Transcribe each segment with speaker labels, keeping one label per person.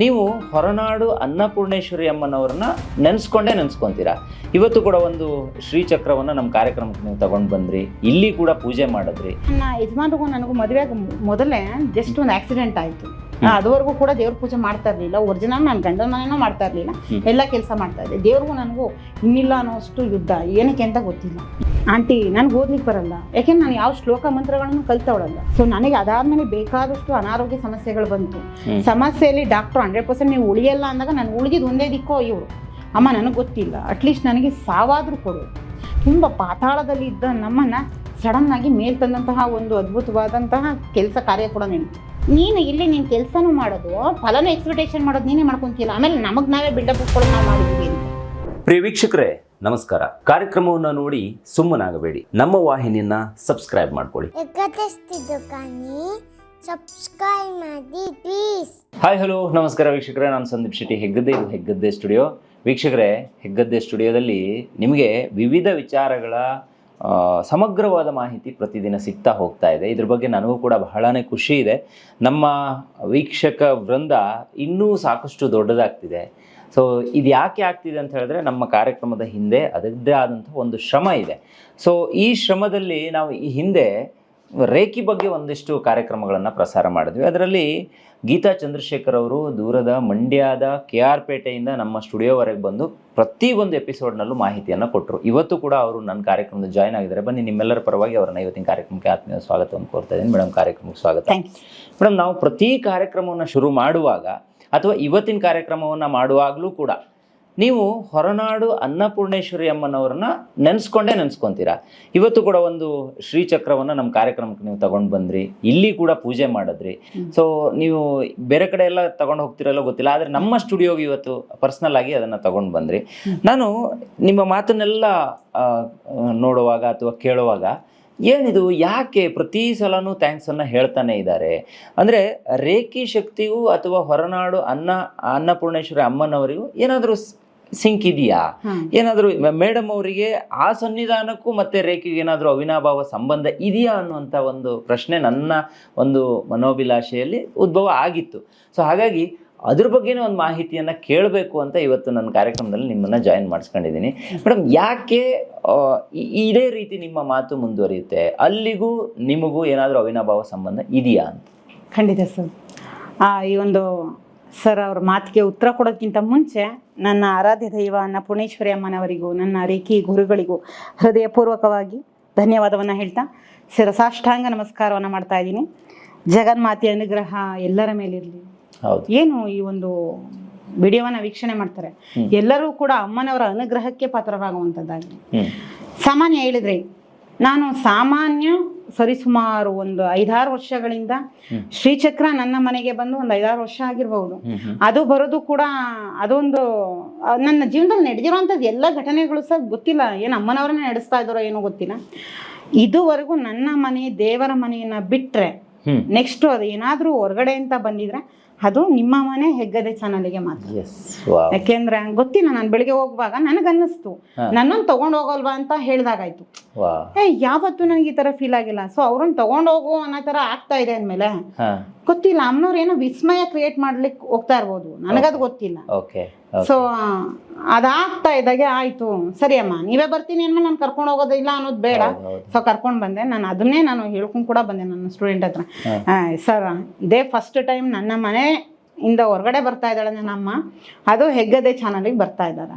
Speaker 1: ನೀವು ಹೊರನಾಡು ಅನ್ನಪೂರ್ಣೇಶ್ವರಿ ಅಮ್ಮನವ್ರನ್ನ ನೆನೆಸ್ಕೊಂಡೇ ನೆನೆಸ್ಕೊಂತೀರಾ? ಇವತ್ತು ಕೂಡ ಒಂದು ಶ್ರೀಚಕ್ರವನ್ನು ನಮ್ಮ ಕಾರ್ಯಕ್ರಮಕ್ಕೆ ನೀವು ತಗೊಂಡು ಬಂದ್ರಿ. ಇಲ್ಲಿ ಕೂಡ ಪೂಜೆ ಮಾಡಿದ್ರಿ.
Speaker 2: ನಾ ಯಜಮಾನ್ರಿಗೂ ನನಗೂ ಮದುವೆ ಮೊದಲೇ ಜಸ್ಟ್ ಒಂದು ಆಕ್ಸಿಡೆಂಟ್ ಆಯಿತು. ಅದುವರೆಗೂ ಕೂಡ ದೇವ್ರ ಪೂಜೆ ಮಾಡ್ತಾ ಇರ್ಲಿಲ್ಲ ಒರಿಜಿನಲ್ ನಾನು ಗಂಡನ ಮನೇನೂ ಮಾಡ್ತಾ ಇರ್ಲಿಲ್ಲ. ಎಲ್ಲ ಕೆಲಸ ಮಾಡ್ತಾ ಇದ್ದೆ. ದೇವ್ರಿಗೂ ನನಗೂ ಇನ್ನಿಲ್ಲ ಅನ್ನೋಷ್ಟು ಯುದ್ಧ ಏನಕ್ಕೆ ಅಂತ ಗೊತ್ತಿಲ್ಲ. ಆಂಟಿ ನನ್ಗೆ ಓದ್ಲಿಕ್ಕೆ ಬರಲ್ಲ. ಯಾಕೆಂದ್ರೆ ನಾನು ಯಾವ ಶ್ಲೋಕ ಮಂತ್ರಗಳನ್ನು ಕಲ್ತವಳಲ್ಲ. ಸೊ ನನಗೆ ಅದಾದ್ಮೇಲೆ ಬೇಕಾದಷ್ಟು ಅನಾರೋಗ್ಯ ಸಮಸ್ಯೆಗಳು ಬಂತು. ಸಮಸ್ಯೆಯಲ್ಲಿ ಡಾಕ್ಟರ್ ಹಂಡ್ರೆಡ್ ಪರ್ಸೆಂಟ್ ನೀವು ಉಳಿಯಲ್ಲ ಅಂದಾಗ ನಾನು ಉಳಿದಿದ್ದು ಒಂದೇ ದಿಕ್ಕೋ ಇವರು. ಅಮ್ಮ ನನಗೆ ಗೊತ್ತಿಲ್ಲ. ಅಟ್ಲೀಸ್ಟ್ ನನಗೆ ಸಾವಾದರೂ ಕೊಡು. ತುಂಬ ಪಾತಾಳದಲ್ಲಿ ಇದ್ದ ನಮ್ಮನ್ನ ಸಡನ್ ಆಗಿ ಮೇಲ್ ತಂದಂತಹ ಒಂದು ಅದ್ಭುತವಾದಂತಹ ಕೆಲಸ ಕಾರ್ಯ ಕೂಡ ನಡೀತು. ನೀನು ಇಲ್ಲಿ ನೀನು ಕೆಲಸನೂ ಮಾಡೋದು ಫಲನೂ ಎಕ್ಸ್ಪೆಕ್ಟೇಷನ್ ಮಾಡೋದು ನೀನೇ ಮಾಡ್ಕೊಂತೀಯಲ್ಲ ಆಮೇಲೆ ನಮಗೆ ನಾವೇ ಬಿಲ್ಡಪ್ ಇಟ್ಕೊಳ್ಳೋದು ನಾವು ಮಾಡಿದ್ವಿ ಅಂತ.
Speaker 1: ಪ್ರಿಯ ವೀಕ್ಷಕರೇ ನಮಸ್ಕಾರ. ಕಾರ್ಯಕ್ರಮವನ್ನು ನೋಡಿ ಸುಮ್ಮನಾಗಬೇಡಿ. ನಮ್ಮ ವಾಹಿನಿಯನ್ನ ಸಬ್ಸ್ಕ್ರೈಬ್ ಮಾಡ್ಕೊಳ್ಳಿ.
Speaker 3: ಸಬ್ಸ್ಕ್ರೈಬ್ ಮಾಡಿ ಪ್ಲೀಸ್
Speaker 1: ಹಾಯ್ ಹಲೋ ನಮಸ್ಕಾರ ವೀಕ್ಷಕರೇ ನಾನು ಸಂದೀಪ್ ಶೆಟ್ಟಿ ಹೆಗ್ಗದ್ದೆ ಇದು ಹೆಗ್ಗದ್ದೆ ಸ್ಟುಡಿಯೋ ವೀಕ್ಷಕರೇ ಹೆಗ್ಗದ್ದೆ ಸ್ಟುಡಿಯೋದಲ್ಲಿ ನಿಮಗೆ ವಿವಿಧ ವಿಚಾರಗಳ ಸಮಗ್ರವಾದ ಮಾಹಿತಿ ಪ್ರತಿದಿನ ಸಿಗ್ತಾ ಹೋಗ್ತಾ ಇದೆ. ಇದ್ರ ಬಗ್ಗೆ ನನಗೂ ಕೂಡ ಬಹಳನೇ ಖುಷಿ ಇದೆ. ನಮ್ಮ ವೀಕ್ಷಕ ವೃಂದ ಇನ್ನೂ ಸಾಕಷ್ಟು ದೊಡ್ಡದಾಗ್ತಿದೆ. ಸೊ ಇದು ಯಾಕೆ ಆಗ್ತಿದೆ ಅಂತ ಹೇಳಿದ್ರೆ ನಮ್ಮ ಕಾರ್ಯಕ್ರಮದ ಹಿಂದೆ ಅದರದ್ದೇ ಆದಂಥ ಒಂದು ಶ್ರಮ ಇದೆ. ಸೊ ಈ ಶ್ರಮದಲ್ಲಿ ನಾವು ಈ ಹಿಂದೆ ರೇಖಿ ಬಗ್ಗೆ ಒಂದಿಷ್ಟು ಕಾರ್ಯಕ್ರಮಗಳನ್ನು ಪ್ರಸಾರ ಮಾಡಿದ್ವಿ. ಅದರಲ್ಲಿ ಗೀತಾ ಚಂದ್ರಶೇಖರ್ ಅವರು ದೂರದ ಮಂಡ್ಯದ ಕೆ ಆರ್ ಪೇಟೆಯಿಂದ ನಮ್ಮ ಸ್ಟುಡಿಯೋವರೆಗೆ ಬಂದು ಪ್ರತಿ ಒಂದು ಎಪಿಸೋಡ್ನಲ್ಲೂ ಮಾಹಿತಿಯನ್ನು ಕೊಟ್ಟರು ಇವತ್ತು ಕೂಡ ಅವರು ನನ್ನ ಕಾರ್ಯಕ್ರಮದ ಜಾಯ್ನ್ ಆಗಿದ್ದಾರೆ. ಬನ್ನಿ ನಿಮ್ಮೆಲ್ಲರ ಪರವಾಗಿ ಅವರನ್ನು ಇವತ್ತಿನ ಕಾರ್ಯಕ್ರಮಕ್ಕೆ ಆತ್ಮೀಯ ಸ್ವಾಗತವನ್ನು ಕೋರ್ತಾ ಇದ್ದೀನಿ. ಮೇಡಮ್ ಕಾರ್ಯಕ್ರಮಕ್ಕೆ ಸ್ವಾಗತ.
Speaker 2: ಥ್ಯಾಂಕ್ ಯು
Speaker 1: ಮೇಡಮ್ ನಾವು ಪ್ರತಿ ಕಾರ್ಯಕ್ರಮವನ್ನು ಶುರು ಮಾಡುವಾಗ ಅಥವಾ ಇವತ್ತಿನ ಕಾರ್ಯಕ್ರಮವನ್ನು ಮಾಡುವಾಗಲೂ ಕೂಡ ನೀವು ಹೊರನಾಡು ಅನ್ನಪೂರ್ಣೇಶ್ವರಿ ಅಮ್ಮನವ್ರನ್ನ ನೆನೆಸ್ಕೊಂಡೇ ನೆನೆಸ್ಕೊಂತೀರಾ? ಇವತ್ತು ಕೂಡ ಒಂದು ಶ್ರೀಚಕ್ರವನ್ನು ನಮ್ಮ ಕಾರ್ಯಕ್ರಮಕ್ಕೆ ನೀವು ತಗೊಂಡು ಬಂದ್ರಿ. ಇಲ್ಲಿ ಕೂಡ ಪೂಜೆ ಮಾಡಿದ್ರಿ. ಸೊ ನೀವು ಬೇರೆ ಕಡೆ ಎಲ್ಲ ತಗೊಂಡು ಹೋಗ್ತಿರಲ್ಲ ಗೊತ್ತಿಲ್ಲ ಆದರೆ ನಮ್ಮ ಸ್ಟುಡಿಯೋಗೆ ಇವತ್ತು ಪರ್ಸ್ನಲ್ ಆಗಿ ಅದನ್ನು ತಗೊಂಡು ಬಂದ್ರಿ. ನಾನು ನಿಮ್ಮ ಮಾತನ್ನೆಲ್ಲ ನೋಡುವಾಗ ಅಥವಾ ಕೇಳುವಾಗ ಏನಿದು ಯಾಕೆ ಪ್ರತಿ ಸಲನೂ ಥ್ಯಾಂಕ್ಸನ್ನು ಹೇಳ್ತಾನೆ ಇದ್ದಾರೆ? ಅಂದರೆ ರೇಖಿ ಶಕ್ತಿಗೂ ಅಥವಾ ಹೊರನಾಡು ಅನ್ನ ಅನ್ನಪೂರ್ಣೇಶ್ವರಿ ಅಮ್ಮನವರಿಗೂ ಏನಾದರೂ ಸಿಂಕ್ ಇದೆಯಾ? ಏನಾದ್ರೂ ಮೇಡಮ್ ಅವರಿಗೆ ಆ ಸನ್ನಿಧಾನಕ್ಕೂ ಮತ್ತೆ ರೇಖೆಗೆ ಏನಾದರೂ ಅವಿನಾಭಾವ ಸಂಬಂಧ ಇದೆಯಾ ಅನ್ನುವಂತ ಒಂದು ಪ್ರಶ್ನೆ ನನ್ನ ಒಂದು ಮನೋಭಿಲಾಷೆಯಲ್ಲಿ ಉದ್ಭವ ಆಗಿತ್ತು. ಸೊ ಹಾಗಾಗಿ ಅದ್ರ ಬಗ್ಗೆನೇ ಒಂದು ಮಾಹಿತಿಯನ್ನ ಕೇಳಬೇಕು ಅಂತ ಇವತ್ತು ನನ್ನ ಕಾರ್ಯಕ್ರಮದಲ್ಲಿ ನಿಮ್ಮನ್ನ ಜಾಯಿನ್ ಮಾಡಿಸ್ಕೊಂಡಿದ್ದೀನಿ. ಮೇಡಮ್ ಯಾಕೆ ಇದೇ ರೀತಿ ನಿಮ್ಮ ಮಾತು ಮುಂದುವರಿಯುತ್ತೆ? ಅಲ್ಲಿಗೂ ನಿಮಗೂ ಏನಾದರೂ ಅವಿನಾಭಾವ ಸಂಬಂಧ ಇದೆಯಾ ಅಂತ?
Speaker 2: ಖಂಡಿತ ಸರ್. ಆ, ಈ ಒಂದು ಸರ್ ಅವ್ರ ಮಾತಿಗೆ ಉತ್ತರ ಕೊಡೋಕ್ಕಿಂತ ಮುಂಚೆ ನನ್ನ ಆರಾಧ್ಯ ದೈವ ಅನ್ನಪೂರ್ಣೇಶ್ವರಿ ಅಮ್ಮನವರಿಗೂ ನನ್ನ ರೇಖಿ ಗುರುಗಳಿಗೂ ಹೃದಯಪೂರ್ವಕವಾಗಿ ಧನ್ಯವಾದವನ್ನು ಹೇಳ್ತಾ ಶಿರಸಾಷ್ಟಾಂಗ ನಮಸ್ಕಾರವನ್ನು ಮಾಡ್ತಾ ಇದ್ದೀನಿ. ಜಗನ್ಮಾತೆಯ ಅನುಗ್ರಹ ಎಲ್ಲರ ಮೇಲಿರಲಿ. ಏನು ಈ ಒಂದು ವಿಡಿಯೋವನ್ನ ವೀಕ್ಷಣೆ ಮಾಡ್ತಾರೆ. ಎಲ್ಲರೂ ಕೂಡ ಅಮ್ಮನವರ ಅನುಗ್ರಹಕ್ಕೆ ಪಾತ್ರರಾಗುವಂಥದ್ದಾಗಲಿ ಸಾಮಾನ್ಯ ಹೇಳಿದ್ರೆ ನಾನು ಸಾಮಾನ್ಯ ಸರಿಸುಮಾರು ಒಂದು ಐದಾರು ವರ್ಷಗಳಿಂದ. ಶ್ರೀಚಕ್ರ ನನ್ನ ಮನೆಗೆ ಬಂದು ಒಂದು ಐದಾರು ವರ್ಷ ಆಗಿರ್ಬಹುದು ಅದು ಬರೋದು ಕೂಡ ಅದೊಂದು ನನ್ನ ಜೀವನದಲ್ಲಿ ನಡೆದಿರುವಂಥದ್ದು ಎಲ್ಲ ಘಟನೆಗಳು ಸಹ ಗೊತ್ತಿಲ್ಲ. ಏನು ಅಮ್ಮನವರನ್ನ ನಡೆಸ್ತಾ ಇದ್ದಾರೋ ಏನೋ ಗೊತ್ತಿಲ್ಲ. ಇದುವರೆಗೂ ನನ್ನ ಮನೆ ದೇವರ ಮನೆಯನ್ನ ಬಿಟ್ರೆ ನೆಕ್ಸ್ಟ್ ಅದು ಏನಾದರೂ ಹೊರಗಡೆ ಅಂತ ಬಂದಿದ್ರೆ ಅದು ನಿಮ್ಮ ಮನೆ ಹೆಗ್ಗದೆ ಚಾನಲ್ಗೆ ಮಾತ್ರ. ಯಾಕೆಂದ್ರೆ ಗೊತ್ತಿಲ್ಲ ನಾನು ಬೆಳಿಗ್ಗೆ ಹೋಗುವಾಗ ನನಗನ್ನಿಸ್ತು.
Speaker 1: ಅನ್ನಿಸ್ತು
Speaker 2: ನನ್ನನ್ನು ತಗೊಂಡು ಹೋಗಲ್ವಾ ಅಂತ ಹೇಳ್ದಾಗಾಯ್ತು. ಏ ಯಾವತ್ತು ನನಗೆ ಈ ತರ ಫೀಲ್ ಆಗಿಲ್ಲ. ಸೊ ಅವ್ರನ್ನ ತಗೊಂಡು ಹೋಗು ಅನ್ನೋ ತರ ಆಗ್ತಾ ಇದೆ ಅಂದಮೇಲೆ ಗೊತ್ತಿಲ್ಲ ಅಮ್ಮನವ್ರು ಏನೋ ವಿಸ್ಮಯ ಕ್ರಿಯೇಟ್ ಮಾಡ್ಲಿಕ್ಕೆ ಹೋಗ್ತಾ ಇರ್ಬೋದು. ನನಗದು ಗೊತ್ತಿಲ್ಲ.
Speaker 1: ಓಕೆ
Speaker 2: ಸೊ ಅದಾಗ್ತಾ ಇದ್ದಾಗೆ ಆಯ್ತು. ಸರಿ ಅಮ್ಮ ನೀವೇ ಬರ್ತೀನಿ ಅನ್ಮ ನಾನು ಕರ್ಕೊಂಡು ಹೋಗೋದಿಲ್ಲ ಅನ್ನೋದು ಬೇಡ. ಸೊ ಕರ್ಕೊಂಡು ಬಂದೆ. ನಾನು ಅದನ್ನೇ ನಾನು ಹೇಳ್ಕೊಂಡು ಕೂಡ ಬಂದೆ ನನ್ನ ಸ್ಟೂಡೆಂಟ್ ಹತ್ರ. ಸರ್ ಇದೇ ಫಸ್ಟ್ ಟೈಮ್ ನನ್ನ ಮನೆ ಇಂದ ಹೊರಗಡೆ ಬರ್ತಾ ಇದ್ದಾಳೆ ನನ್ನ ಅಮ್ಮ. ಅದು ಹೆಗ್ಗದೆ ಚಾನಲಿಗೆ ಬರ್ತಾ ಇದ್ದಾರೆ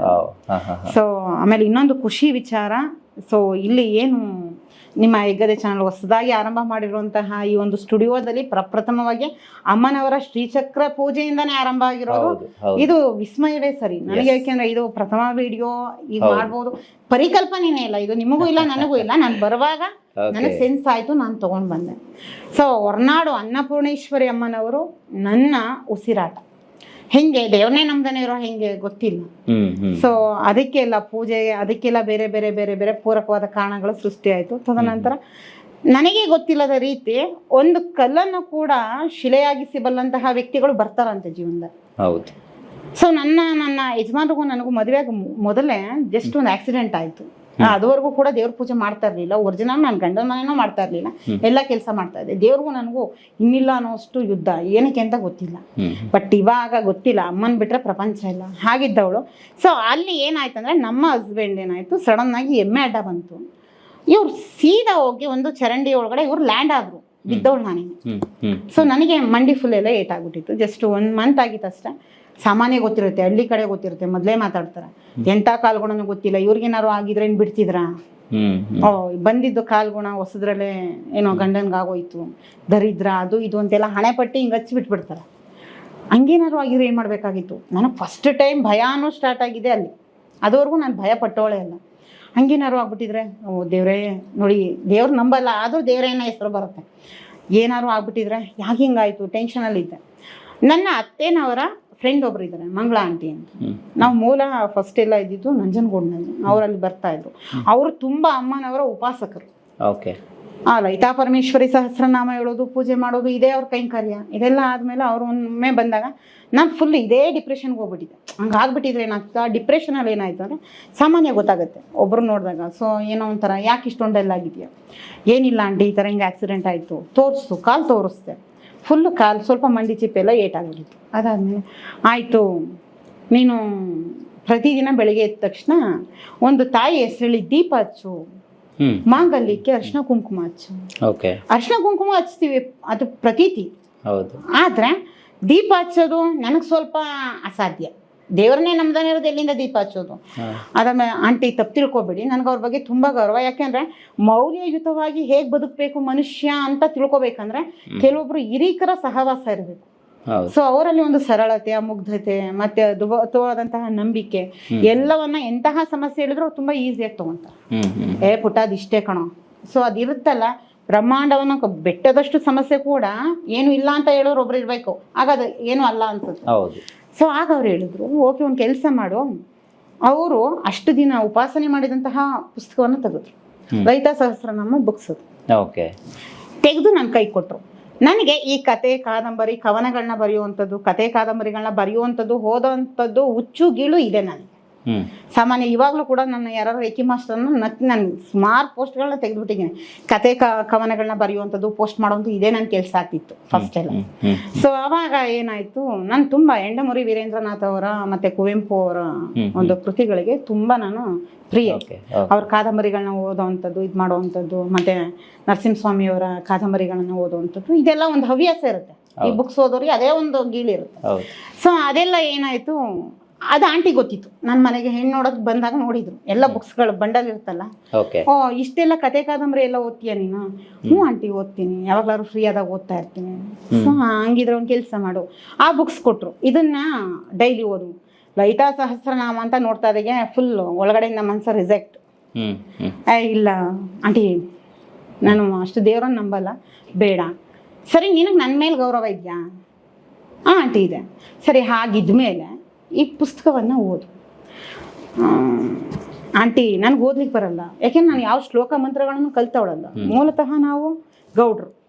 Speaker 2: ಸೊ ಆಮೇಲೆ ಇನ್ನೊಂದು ಖುಷಿ ವಿಚಾರ. ಸೊ ಇಲ್ಲಿ ಏನು ನಿಮ್ಮ ಹೆಗ್ಗದೆ ಚಾನಲ್ ಹೊಸದಾಗಿ ಆರಂಭ ಮಾಡಿರುವಂತಹ ಈ ಒಂದು ಸ್ಟುಡಿಯೋದಲ್ಲಿ ಪ್ರಪ್ರಥಮವಾಗಿ ಅಮ್ಮನವರ ಶ್ರೀಚಕ್ರ ಪೂಜೆಯಿಂದಾನೇ ಆರಂಭ ಆಗಿರೋದು. ಇದು ವಿಸ್ಮಯವೇ ಸರಿ. ನನಗೆ ಯಾಕೆಂದ್ರೆ ಇದು ಪ್ರಥಮ ವಿಡಿಯೋ ಈಗ. ಮಾಡ್ಬೋದು. ಪರಿಕಲ್ಪನೆನೇ ಇಲ್ಲ. ಇದು ನಿಮಗೂ ಇಲ್ಲ ನನಗೂ ಇಲ್ಲ. ನಾನು ಬರುವಾಗ ನನಗೆ ಸೆನ್ಸ್ ಆಯ್ತು ನಾನು ತಗೊಂಡ್ ಬಂದೆ. ಸೊ ಹೊರನಾಡು ಅನ್ನಪೂರ್ಣೇಶ್ವರಿ ಅಮ್ಮನವರು ನನ್ನ ಉಸಿರಾಟ. ಹೆಂಗೆ ದೇವ್ರನ್ನೇ ನಮ್ದನೇ ಇರೋ ಹೆಂಗೆ ಗೊತ್ತಿಲ್ಲ. ಸೊ ಅದಕ್ಕೆಲ್ಲ ಪೂಜೆಗೆ ಅದಕ್ಕೆಲ್ಲ ಬೇರೆ ಬೇರೆ ಬೇರೆ ಬೇರೆ ಪೂರಕವಾದ ಕಾರಣಗಳು ಸೃಷ್ಟಿ ಆಯ್ತು. ತದನಂತರ ನನಗೆ ಗೊತ್ತಿಲ್ಲದ ರೀತಿ ಒಂದು ಕಲ್ಲನ್ನು ಕೂಡ ಶಿಲೆಯಾಗಿಸಿಬಲ್ಲಂತಹ ವ್ಯಕ್ತಿಗಳು ಬರ್ತಾರಂತೆ ಜೀವನದಲ್ಲಿ.
Speaker 1: ಹೌದು.
Speaker 2: ಸೊ ನನ್ನ ನನ್ನ ಯಜಮಾನ್ರಿಗೂ ನನಗೂ ಮದುವೆಯಾಗ ಮೊದಲೇ ಜಸ್ಟ್ ಒಂದು ಆಕ್ಸಿಡೆಂಟ್ ಆಯಿತು. ಅದುವರೆಗೂ ಕೂಡ ದೇವ್ರ ಪೂಜೆ ಮಾಡ್ತಾ ಇರ್ಲಿಲ್ಲ. ಒರಿಜಿನಲ್ ನಾನು ಗಂಡನ ಮನೇನೂ ಮಾಡ್ತಾ ಇರ್ಲಿಲ್ಲ. ಎಲ್ಲ ಕೆಲಸ ಮಾಡ್ತಾ ಇದ್ದೆ. ದೇವ್ರಿಗೂ ನನಗೂ ಇನ್ನಿಲ್ಲ ಅನ್ನೋಷ್ಟು ಯುದ್ಧ. ಏನಕ್ಕೆ ಅಂತ ಗೊತ್ತಿಲ್ಲ. ಬಟ್ ಇವಾಗ ಗೊತ್ತಿಲ್ಲ. ಅಮ್ಮನ್ ಬಿಟ್ರೆ ಪ್ರಪಂಚ ಇಲ್ಲ. ಹಾಗಿದ್ದವಳು. ಸೊ ಅಲ್ಲಿ ಏನಾಯ್ತಂದ್ರೆ ನಮ್ಮ ಹಸ್ಬೆಂಡ್ ಏನಾಯ್ತು? ಸಡನ್ ಆಗಿ ಎಮ್ಮೆ ಅಡ್ಡ ಬಂತು. ಇವ್ರು ಸೀದಾ ಹೋಗಿ ಒಂದು ಚರಂಡಿ ಒಳಗಡೆ ಇವ್ರು ಲ್ಯಾಂಡ್ ಆದ್ರು. ಬಿದ್ದವಳು
Speaker 1: ನಾನೇ
Speaker 2: ಸೊ ನನಗೆ ಮಂಡಿ ಫುಲ್ ಎಲ್ಲ ಏಟ್ ಆಗ್ಬಿಟ್ಟಿತ್ತು ಜಸ್ಟ್ ಒನ್ ಮಂತ್ ಆಗಿತ್ತು ಅಷ್ಟೇ ಸಾಮಾನ್ಯ ಗೊತ್ತಿರುತ್ತೆ ಹಳ್ಳಿ ಕಡೆ ಗೊತ್ತಿರುತ್ತೆ ಮೊದಲೇ ಮಾತಾಡ್ತಾರೆ. ಎಂಥ ಕಾಲ್ಗುಣನೂ ಗೊತ್ತಿಲ್ಲ ಇವ್ರಿಗೇನಾರು ಆಗಿದ್ರೆ ಏನು ಬಿಡ್ತಿದ್ರಾ? ಓ ಬಂದಿದ್ದು ಕಾಲ್ಗುಣ ಹೊಸದ್ರಲ್ಲೇ ಏನೋ ಗಂಡನ್ಗಾಗೋಯ್ತು ದರಿದ್ರ ಅದು ಇದು ಅಂತೆಲ್ಲ ಹಣೆ ಪಟ್ಟಿ ಹಿಂಗೆ ಹಚ್ಚಿ ಬಿಟ್ಬಿಡ್ತಾರೆ ಹಂಗೇನಾದ್ರು ಆಗಿದ್ರೆ ಏನು ಮಾಡಬೇಕಾಗಿತ್ತು? ನನಗೆ ಫಸ್ಟ್ ಟೈಮ್ ಭಯನೂ ಸ್ಟಾರ್ಟ್ ಆಗಿದೆ ಅಲ್ಲಿ. ಅದುವರೆಗೂ ನಾನು ಭಯ ಪಟ್ಟೋಳೆ ಅಲ್ಲ. ಹಂಗೇನಾದ್ರು ಆಗ್ಬಿಟ್ಟಿದ್ರೆ ಓ ದೇವ್ರೇ ನೋಡಿ ದೇವ್ರು ನಂಬಲ್ಲ ಆದರೂ ದೇವ್ರೇನ ಹೆಸರು ಬರುತ್ತೆ. ಏನಾದ್ರು ಆಗ್ಬಿಟ್ಟಿದ್ರೆ ಯಾಕೆ ಹಿಂಗಾಯ್ತು? ಟೆನ್ಷನಲ್ಲಿದ್ದೆ ನನ್ನ ಅತ್ತೇನವರ ಫ್ರೆಂಡ್ ಒಬ್ರು ಇದ್ದಾರೆ ಮಂಗಳ ಆಂಟಿ ಅಂತ. ನಾವು ಮೂಲ ಫಸ್ಟ್ ಎಲ್ಲ ಇದ್ದಿದ್ದು ನಂಜನಗೂಡಿನಲ್ಲಿ. ಅವರಲ್ಲಿ ಬರ್ತಾ ಇದ್ರು. ಅವರು ತುಂಬಾ ಅಮ್ಮನವರ ಉಪಾಸಕರು.
Speaker 1: ಓಕೆ.
Speaker 2: ಆ ಲಲಿತಾ ಪರಮೇಶ್ವರಿ ಸಹಸ್ರನಾಮ ಹೇಳೋದು ಪೂಜೆ ಮಾಡೋದು ಇದೇ ಅವ್ರ ಕೈಂಕರ್ಯ. ಇದೆಲ್ಲ ಆದಮೇಲೆ ಅವರು ಒಮ್ಮೆ ಬಂದಾಗ ನಾನು ಫುಲ್ ಇದೇ ಡಿಪ್ರೆಷನ್ಗೆ ಹೋಗ್ಬಿಟ್ಟಿದ್ದೆ. ಹಂಗೆ ಆಗ್ಬಿಟ್ಟಿದ್ರೆ ಏನಾಗ್ತಾ ಡಿಪ್ರೆಷನಲ್ಲಿ ಏನಾಯ್ತು ಅಂದರೆ ಸಾಮಾನ್ಯ ಗೊತ್ತಾಗುತ್ತೆ. ಒಬ್ರು ನೋಡಿದಾಗ ಸೊ ಏನೋ ಒಂಥರ ಯಾಕೆ ಇಷ್ಟೊಂದೆಲ್ಲ ಆಗಿದೆಯಾ? ಏನಿಲ್ಲ ಆಂಟಿ ಈ ಥರ ಹಿಂಗೆ ಆಕ್ಸಿಡೆಂಟ್ ಆಯಿತು. ತೋರಿಸ್ತು ಕಾಲು ತೋರಿಸ್ದೆ ಫುಲ್ಲು ಕಾಲು ಸ್ವಲ್ಪ ಮಂಡಿ ಚಿಪ್ಪೆಲ್ಲ ಏಟಾಗ್ಬಿಟ್ಟಿತ್ತು ಅದಾದಮೇಲೆ ಆಯಿತು ನೀನು ಪ್ರತಿದಿನ ಬೆಳಗ್ಗೆ ಎದ್ದ ತಕ್ಷಣ ಒಂದು ತಾಯಿ ಹೆಸರಲ್ಲಿ ದೀಪ ಹಚ್ಚು. ಮಾಂಗಲ್ಯಕ್ಕೆ ಅರ್ಶಿನ ಕುಂಕುಮ ಹಚ್ಚು. ಅರ್ಶಿನ ಕುಂಕುಮ ಹಚ್ತೀವಿ ಅದು ಪ್ರತೀತಿ. ಆದರೆ ದೀಪ ಹಚ್ಚೋದು ನನಗೆ ಸ್ವಲ್ಪ ಅಸಾಧ್ಯ. ದೇವ್ರನ್ನೇ ನಮ್ದನೇ ಇರೋದು ಎಲ್ಲಿಂದ ದೀಪ ಹಚ್ಚೋದು? ಅದನ್ನ ಆಂಟಿ ತಪ್ಪು ತಿಳ್ಕೊಬೇಡಿ. ನನಗೆ ಅವ್ರ ಬಗ್ಗೆ ತುಂಬ ಗೌರವ. ಯಾಕೆಂದ್ರೆ ಮೌಲ್ಯಯುತವಾಗಿ ಹೇಗೆ ಬದುಕಬೇಕು ಮನುಷ್ಯ ಅಂತ ತಿಳ್ಕೊಬೇಕಂದ್ರೆ ಕೆಲವೊಬ್ರು ಹಿರೀಕರ ಸಹವಾಸ ಇರಬೇಕು. ಸೊ ಅವರಲ್ಲಿ ಒಂದು ಸರಳತೆ ಮುಗ್ಧತೆ ಮತ್ತೆ ಅದ್ಭುತವಾದಂತಹ ನಂಬಿಕೆ ಎಲ್ಲವನ್ನ ಎಂತಹ ಸಮಸ್ಯೆ ಹೇಳಿದ್ರು ಅವ್ರು ತುಂಬಾ ಈಸಿಯಾಗಿ ತಗೊಂತಾರೆ. ಏ ಪುಟ್ಟ ಅದಿಷ್ಟೇ ಕಣೋ. ಸೊ ಅದಿರುತ್ತಲ್ಲ ಬ್ರಹ್ಮಾಂಡವನ್ನ ಬೆಟ್ಟದಷ್ಟು ಸಮಸ್ಯೆ ಕೂಡ ಏನು ಇಲ್ಲ ಅಂತ ಹೇಳೋರು ಒಬ್ರು ಇರ್ಬೇಕು. ಆಗ ಅದು ಏನು ಅಲ್ಲ ಅನ್ಸುತ್ತೆ.
Speaker 1: ಹೌದು.
Speaker 2: ಸೊ ಆಗ ಅವ್ರು ಹೇಳಿದ್ರು ಓಕೆ ಒಂದು ಕೆಲಸ ಮಾಡು. ಅವರು ಅಷ್ಟು ದಿನ ಉಪಾಸನೆ ಮಾಡಿದಂತಹ ಪುಸ್ತಕವನ್ನು ತೆಗೆದ್ರು. ರೈತ ಸಹಸ್ರ ಸಹಸ್ರನಾಮ ಬುಕ್ಸ್
Speaker 1: ಓಕೆ.
Speaker 2: ತೆಗೆದು ನನ್ನ ಕೈ ಕೊಟ್ಟರು ನನಗೆ ಈ ಕತೆ ಕಾದಂಬರಿ ಕವನಗಳನ್ನ ಬರೆಯುವಂಥದ್ದು ಕತೆ ಕಾದಂಬರಿಗಳನ್ನ ಬರೆಯುವಂಥದ್ದು ಹೋದಂಥದ್ದು ಹುಚ್ಚು ಗೀಳು ಇದೆ ನನಗೆ. ಸಾಮಾನ್ಯ ಇವಾಗಲೂ ಕೂಡ ನನ್ನ ಯಾರು ರೇಖಿ ಮಾಸ್ಟರ್ನ ನಕ್ ನಾನು ಸುಮಾರು ಪೋಸ್ಟ್ಗಳನ್ನ ತೆಗೆದುಬಿಟ್ಟಿದ್ದೀನಿ ಕತೆ ಕ ಕವನಗಳನ್ನ ಬರೆಯುವಂಥದ್ದು ಪೋಸ್ಟ್ ಮಾಡೋದು ಇದೇ ನನ್ನ ಕೆಲಸ ಆಗ್ತಿತ್ತು ಫಸ್ಟ್ ಎಲ್ಲ. ಸೊ ಅವಾಗ ಏನಾಯ್ತು ನಾನು ತುಂಬ ಎಂಡಮುರಿ ವೀರೇಂದ್ರನಾಥ್ ಅವರ ಮತ್ತೆ ಕುವೆಂಪು ಅವರ ಒಂದು ಕೃತಿಗಳಿಗೆ ತುಂಬ ನಾನು ಪ್ರಿಯ. ಅವ್ರ ಕಾದಂಬರಿಗಳನ್ನ ಓದೋವಂಥದ್ದು ಇದು ಮಾಡುವಂಥದ್ದು ಮತ್ತೆ ನರಸಿಂಹಸ್ವಾಮಿಯವರ ಕಾದಂಬರಿಗಳನ್ನ ಓದೋವಂಥದ್ದು ಇದೆಲ್ಲ ಒಂದು ಹವ್ಯಾಸ ಇರುತ್ತೆ. ಈ. ಬುಕ್ಸ್ ಓದೋರಿಗೆ ಅದೇ ಒಂದು ಗೀಳಿರುತ್ತೆ. ಸೊ ಅದೆಲ್ಲ ಏನಾಯ್ತು ಅದು ಆಂಟಿ ಗೊತ್ತಿತ್ತು. ನನ್ನ ಮನೆಗೆ ಹೆಣ್ಣು ನೋಡೋಕೆ ಬಂದಾಗ ನೋಡಿದ್ರು. ಎಲ್ಲ ಬುಕ್ಸ್ಗಳು ಬಂಡಲ್ ಇರುತ್ತಲ್ಲ? ಓ ಇಷ್ಟೆಲ್ಲ ಕತೆ ಕಾದಂಬರಿ ಎಲ್ಲ ಓದ್ತೀಯ ನೀನು? ಹ್ಞೂ ಆಂಟಿ ಓದ್ತೀನಿ. ಯಾವಾಗ್ಲಾದ್ರು ಫ್ರೀ ಆದಾಗ ಓದ್ತಾ ಇರ್ತೀನಿ. ಹಂಗಿದ್ರೆ ಒಂದು ಕೆಲಸ ಮಾಡು. ಆ ಬುಕ್ಸ್ ಕೊಟ್ರು. ಇದನ್ನ ಡೈಲಿ ಓದು. ಲೈಟಾ ಸಹಸ್ರನಾಮ ಅಂತ ನೋಡ್ತಾ ಇದ್ದಾಗೆ ಫುಲ್ ಒಳಗಡೆಯಿಂದ ಮನ್ಸ ರಿಜೆಕ್ಟ್
Speaker 1: ಹ್ಮ್ ಹ್ಮ್.
Speaker 2: ಇಲ್ಲ. ಆಂಟಿ ನಾನು ಅಷ್ಟು ದೇವ್ರನ್ನ ನಂಬಲ್ಲ. ಬೇಡ. ಸರಿ ನಿನಗೆ ನನ್ನ ಮೇಲೆ ಗೌರವ ಇದೆಯಾ? ಹಾಂ ಆಂಟಿ ಇದೆ. ಸರಿ ಹಾಗಿದ್ಮೇಲೆ ಈ ಪುಸ್ತಕವನ್ನು ಓದು. ಆಂಟಿ ನನಗೆ ಓದ್ಲಿಕ್ಕೆ ಬರಲ್ಲ. ಯಾಕೆಂದ್ರೆ ನಾನು ಯಾವ ಶ್ಲೋಕ ಮಂತ್ರಗಳನ್ನು ಕಲ್ತವಳಲ್ಲ. ಮೂಲತಃ ನಾವು ಗೌಡ್ರು.